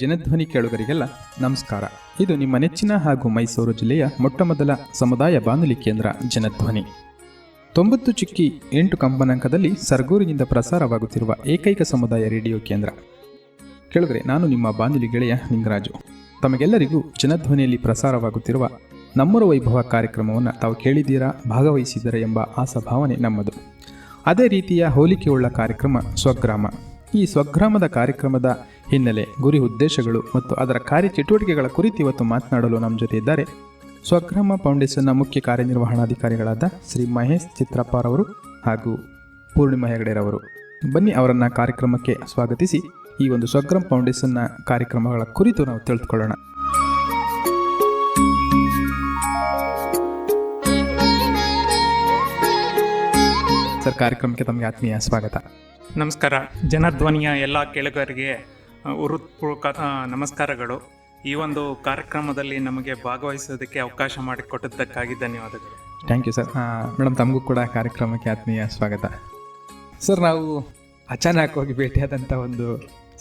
ಜನಧ್ವನಿ ಕೇಳುಗರಿಗೆಲ್ಲ ನಮಸ್ಕಾರ. ಇದು ನಿಮ್ಮ ನೆಚ್ಚಿನ ಹಾಗೂ ಮೈಸೂರು ಜಿಲ್ಲೆಯ ಮೊಟ್ಟಮೊದಲ ಸಮುದಾಯ ಬಾನುಲಿ ಕೇಂದ್ರ ಜನಧ್ವನಿ. ತೊಂಬತ್ತು ಚಿಕ್ಕಿ ಎಂಟು ಕಂಪನಾಂಕದಲ್ಲಿ ಸರ್ಗೂರಿನಿಂದ ಪ್ರಸಾರವಾಗುತ್ತಿರುವ ಏಕೈಕ ಸಮುದಾಯ ರೇಡಿಯೋ ಕೇಂದ್ರ. ಕೇಳುಗರೆ, ನಾನು ನಿಮ್ಮ ಬಾನುಲಿ ಗೆಳೆಯ ನಿಂಗರಾಜು. ತಮಗೆಲ್ಲರಿಗೂ ಜನಧ್ವನಿಯಲ್ಲಿ ಪ್ರಸಾರವಾಗುತ್ತಿರುವ ನಮ್ಮರ ವೈಭವ ಕಾರ್ಯಕ್ರಮವನ್ನು ತಾವು ಕೇಳಿದ್ದೀರಾ, ಭಾಗವಹಿಸಿದ್ದೀರಾ ಎಂಬ ಆಸಭಾವನೆ ನಮ್ಮದು. ಅದೇ ರೀತಿಯ ಹೋಲಿಕೆಯುಳ್ಳ ಕಾರ್ಯಕ್ರಮ ಸ್ವಗ್ರಾಮ. ಈ ಸ್ವಗ್ರಾಮದ ಕಾರ್ಯಕ್ರಮದ ಹಿನ್ನೆಲೆ ಗುರಿ ಉದ್ದೇಶಗಳು ಮತ್ತು ಅದರ ಕಾರ್ಯಚಟುವಟಿಕೆಗಳ ಕುರಿತು ಇವತ್ತು ಮಾತನಾಡಲು ನಮ್ಮ ಜೊತೆ ಇದ್ದಾರೆ ಸ್ವಗ್ರಾಮ ಫೌಂಡೇಶನ್ನ ಮುಖ್ಯ ಕಾರ್ಯನಿರ್ವಹಣಾಧಿಕಾರಿಗಳಾದ ಶ್ರೀ ಮಹೇಶ್ ಚಿತ್ರಪ್ಪರವರು ಹಾಗೂ ಪೂರ್ಣಿಮಾ ಹೆಗಡೆರವರು. ಬನ್ನಿ ಅವರನ್ನು ಕಾರ್ಯಕ್ರಮಕ್ಕೆ ಸ್ವಾಗತಿಸಿ ಈ ಒಂದು ಸ್ವಗ್ರಾಮ್ ಫೌಂಡೇಶನ್ನ ಕಾರ್ಯಕ್ರಮಗಳ ಕುರಿತು ನಾವು ತಿಳಿದುಕೊಳ್ಳೋಣ ಸರ್, ಕಾರ್ಯಕ್ರಮಕ್ಕೆ ತಮಗೆ ಆತ್ಮೀಯ ಸ್ವಾಗತ. ನಮಸ್ಕಾರ. ಜನಧ್ವನಿಯ ಎಲ್ಲ ಕೇಳುಗರಿಗೆ ಹೃತ್ಪೂರ್ವಕ ನಮಸ್ಕಾರಗಳು. ಈ ಒಂದು ಕಾರ್ಯಕ್ರಮದಲ್ಲಿ ನಮಗೆ ಭಾಗವಹಿಸೋದಕ್ಕೆ ಅವಕಾಶ ಮಾಡಿಕೊಟ್ಟದ್ದಕ್ಕಾಗಿ ಧನ್ಯವಾದಗಳು. ಥ್ಯಾಂಕ್ ಯು ಸರ್ ಮೇಡಮ್ ತಮಗೂ ಕೂಡ ಕಾರ್ಯಕ್ರಮಕ್ಕೆ ಆತ್ಮೀಯ ಸ್ವಾಗತ. ಸರ್ ನಾವು ಅಚಾನಕ್ ಹೋಗಿ ಭೇಟಿಯಾದಂಥ ಒಂದು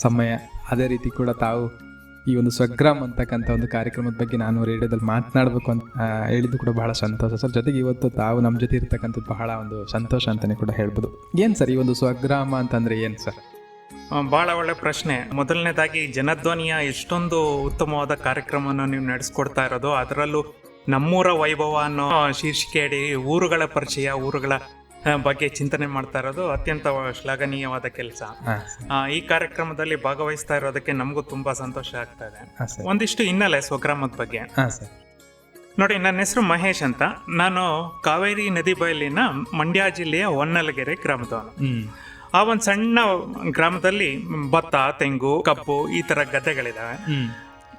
ಸಮಯ, ಅದೇ ರೀತಿ ಕೂಡ ತಾವು ಈ ಒಂದು ಸ್ವಗ್ರಾಮ್ ಅಂತಕ್ಕಂಥ ಒಂದು ಕಾರ್ಯಕ್ರಮದ ಬಗ್ಗೆ ನಾನು ರೇಡಿಯೋದಲ್ಲಿ ಮಾತನಾಡಬೇಕು ಅಂತ ಹೇಳಿದ್ದು ಕೂಡ ಬಹಳ ಸಂತೋಷ. ಸರ್, ಜೊತೆಗೆ ಇವತ್ತು ತಾವು ನಮ್ಮ ಜೊತೆ ಇರ್ತಕ್ಕಂಥದ್ದು ಬಹಳ ಒಂದು ಸಂತೋಷ ಅಂತಲೇ ಕೂಡ ಹೇಳ್ಬೋದು. ಏನು ಸರ್ ಈ ಒಂದು ಸ್ವಗ್ರಾಮ ಅಂತಂದರೆ ಏನು ಸರ್? ಭಾಳ ಒಳ್ಳೆ ಪ್ರಶ್ನೆ. ಮೊದಲನೇದಾಗಿ, ಜನಧ್ವನಿಯ ಎಷ್ಟೊಂದು ಉತ್ತಮವಾದ ಕಾರ್ಯಕ್ರಮವನ್ನು ನೀವು ನಡೆಸ್ಕೊಡ್ತಾ ಇರೋದು, ಅದರಲ್ಲೂ ನಮ್ಮೂರ ವೈಭವ ಅನ್ನೋ ಶೀರ್ಷಿಕೆಯಡಿ ಊರುಗಳ ಪರಿಚಯ, ಊರುಗಳ ಬಗ್ಗೆ ಚಿಂತನೆ ಮಾಡ್ತಾ ಇರೋದು ಅತ್ಯಂತ ಶ್ಲಾಘನೀಯವಾದ ಕೆಲಸ. ಈ ಕಾರ್ಯಕ್ರಮದಲ್ಲಿ ಭಾಗವಹಿಸ್ತಾ ಇರೋದಕ್ಕೆ ನಮಗೂ ತುಂಬಾ ಸಂತೋಷ ಆಗ್ತಾ ಇದೆ. ಒಂದಿಷ್ಟು ಹಿನ್ನೆಲೆ ಸ್ವಗ್ರಾಮದ ಬಗ್ಗೆ. ನೋಡಿ ನನ್ನ ಹೆಸರು ಮಹೇಶ್ ಅಂತ. ನಾನು ಕಾವೇರಿ ನದಿ ಬಯಲಿನ ಮಂಡ್ಯ ಜಿಲ್ಲೆಯ ಹೊನ್ನಲಗೆರೆ ಗ್ರಾಮದವನು. ಆ ಒಂದು ಸಣ್ಣ ಗ್ರಾಮದಲ್ಲಿ ಭತ್ತ ತೆಂಗು ಕಬ್ಬು ಈ ತರ ಗದ್ದೆಗಳಿದಾವೆ.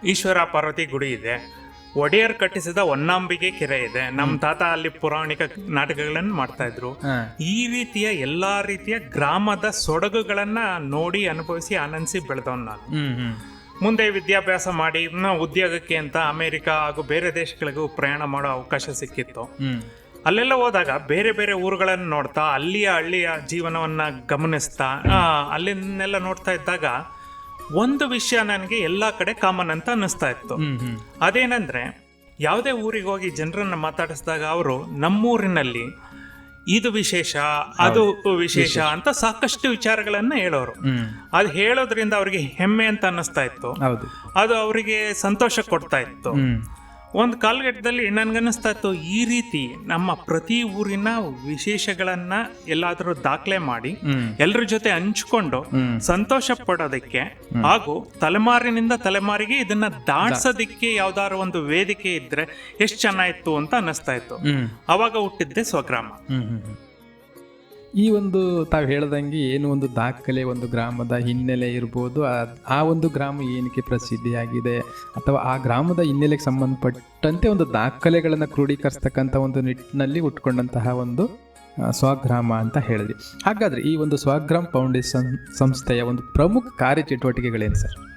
ಈಶ್ವರ ಪಾರ್ವತಿ ಗುಡಿ ಇದೆ. ಒಡೆಯರ್ ಕಟ್ಟಿಸಿದ ಹೊನ್ನಾಂಬಿಗೆ ಕೆರೆ ಇದೆ. ನಮ್ಮ ತಾತ ಅಲ್ಲಿ ಪುರಾಣಿಕ ನಾಟಕಗಳನ್ನು ಮಾಡ್ತಾ ಇದ್ರು ಈ ರೀತಿಯ ಎಲ್ಲಾ ರೀತಿಯ ಗ್ರಾಮದ ಸೊಡಗುಗಳನ್ನ ನೋಡಿ ಅನುಭವಿಸಿ ಆನಂದಿಸಿ ಬೆಳೆದವನು ನಾನು. ಮುಂದೆ ವಿದ್ಯಾಭ್ಯಾಸ ಮಾಡಿ ಉದ್ಯೋಗಕ್ಕೆ ಅಂತ ಅಮೆರಿಕ ಹಾಗೂ ಬೇರೆ ದೇಶಗಳಿಗೂ ಪ್ರಯಾಣ ಮಾಡೋ ಅವಕಾಶ ಸಿಕ್ಕಿತ್ತು. ಅಲ್ಲೆಲ್ಲ ಹೋದಾಗ ಬೇರೆ ಬೇರೆ ಊರುಗಳನ್ನು ನೋಡ್ತಾ ಅಲ್ಲಿಯ ಹಳ್ಳಿಯ ಜೀವನವನ್ನ ಗಮನಿಸ್ತಾ ಅಲ್ಲಿನೆಲ್ಲ ನೋಡ್ತಾ ಇದ್ದಾಗ ಒಂದು ವಿಷಯ ನನಗೆ ಎಲ್ಲ ಕಡೆ ಕಾಮನ್ ಅಂತ ಅನ್ನಿಸ್ತಾ ಇತ್ತು. ಅದೇನಂದ್ರೆ ಯಾವುದೇ ಊರಿಗೆ ಹೋಗಿ ಜನರನ್ನ ಮಾತಾಡಿಸಿದಾಗ ಅವರು ನಮ್ಮೂರಿನಲ್ಲಿ ಇದು ವಿಶೇಷ ಅದು ವಿಶೇಷ ಅಂತ ಸಾಕಷ್ಟು ವಿಚಾರಗಳನ್ನ ಹೇಳೋರು. ಅದು ಹೇಳೋದ್ರಿಂದ ಅವರಿಗೆ ಹೆಮ್ಮೆ ಅಂತ ಅನ್ನಿಸ್ತಾ ಇತ್ತು. ಅದು ಅವರಿಗೆ ಸಂತೋಷ ಕೊಡ್ತಾ ಇತ್ತು. ಒಂದು ಕಾಲಘಟ್ಟದಲ್ಲಿ ನನ್ಗನ್ನಿಸ್ತಾ ಇತ್ತು ಈ ರೀತಿ ನಮ್ಮ ಪ್ರತಿ ಊರಿನ ವಿಶೇಷಗಳನ್ನ ಎಲ್ಲಾದರೂ ದಾಖಲೆ ಮಾಡಿ. ಎಲ್ಲರ ಜೊತೆ ಹಂಚ್ಕೊಂಡು. ಸಂತೋಷ ಪಡೋದಕ್ಕೆ ಹಾಗೂ ತಲೆಮಾರಿನಿಂದ ತಲೆಮಾರಿಗೆ ಇದನ್ನ ದಾಟ್ಸೋದಿಕ್ಕೆ ಯಾವ್ದಾದ್ರು ಒಂದು ವೇದಿಕೆ ಇದ್ರೆ ಎಷ್ಟು ಚೆನ್ನಾಗಿತ್ತು ಅಂತ ಅನ್ನಿಸ್ತಾ ಇತ್ತು ಅವಾಗ ಹುಟ್ಟಿದ್ದೆ ಸ್ವಗ್ರಾಮ. ಈ ಒಂದು ತಾವು ಹೇಳ್ದಂಗೆ ಏನು ಒಂದು ದಾಖಲೆ, ಒಂದು ಗ್ರಾಮದ ಹಿನ್ನೆಲೆ ಇರ್ಬೋದು. ಆ- ಒಂದು ಗ್ರಾಮ ಏನಕ್ಕೆ ಪ್ರಸಿದ್ಧಿಯಾಗಿದೆ? ಅಥವಾ ಆ ಗ್ರಾಮದ ಹಿನ್ನೆಲೆಗೆ ಸಂಬಂಧಪಟ್ಟಂತೆ ಒಂದು ದಾಖಲೆಗಳನ್ನು ಕ್ರೋಢೀಕರಿಸ್ತಕ್ಕಂಥ ಒಂದು ನಿಟ್ಟಿನಲ್ಲಿ ಉಟ್ಕೊಂಡಂತಹ ಒಂದು ಸ್ವಗ್ರಾಮ ಅಂತ ಹೇಳಿದ್ವಿ ಹಾಗಾದರೆ ಈ ಒಂದು ಸ್ವಗ್ರಾಮ್ ಫೌಂಡೇಶನ್ ಸಂಸ್ಥೆಯ ಒಂದು ಪ್ರಮುಖ ಕಾರ್ಯಚಟುವಟಿಕೆಗಳೇನು ಸರ್?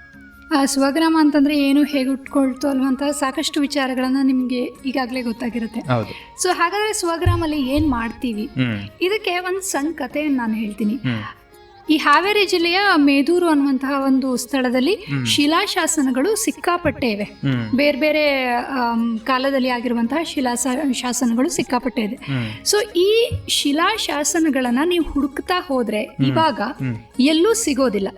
ಸ್ವಗ್ರಾಮ ಅಂತಂದ್ರೆ ಏನು ಹೇಗೆ ಉಟ್ಕೊಳ್ತು ಅಲ್ವಂತ ಸಾಕಷ್ಟು ವಿಚಾರಗಳನ್ನ ನಿಮಗೆ ಈಗಾಗಲೇ ಗೊತ್ತಾಗಿರುತ್ತೆ. ಸೊ ಹಾಗಾದ್ರೆ ಸ್ವಗ್ರಾಮಲ್ಲಿ ಏನು ಮಾಡ್ತೀವಿ? ಇದಕ್ಕೆ ಒಂದು ಸಣ್ಣ ಕಥೆಯನ್ನು ನಾನು ಹೇಳ್ತೀನಿ. ಈ ಹಾವೇರಿ ಜಿಲ್ಲೆಯ ಮೇದೂರು ಅನ್ನುವಂತಹ ಒಂದು ಸ್ಥಳದಲ್ಲಿ ಶಿಲಾಶಾಸನಗಳು ಸಿಕ್ಕಾಪಟ್ಟೆ ಇವೆ ಬೇರೆ ಬೇರೆ ಕಾಲದಲ್ಲಿ ಆಗಿರುವಂತಹ ಶಿಲಾ ಶಾಸನಗಳು ಸಿಕ್ಕಾಪಟ್ಟೆ ಇದೆ ಸೊ ಈ ಶಿಲಾಶಾಸನಗಳನ್ನ ನೀವು ಹುಡುಕ್ತಾ ಹೋದ್ರೆ ಇವಾಗ ಎಲ್ಲೂ ಸಿಗೋದಿಲ್ಲ.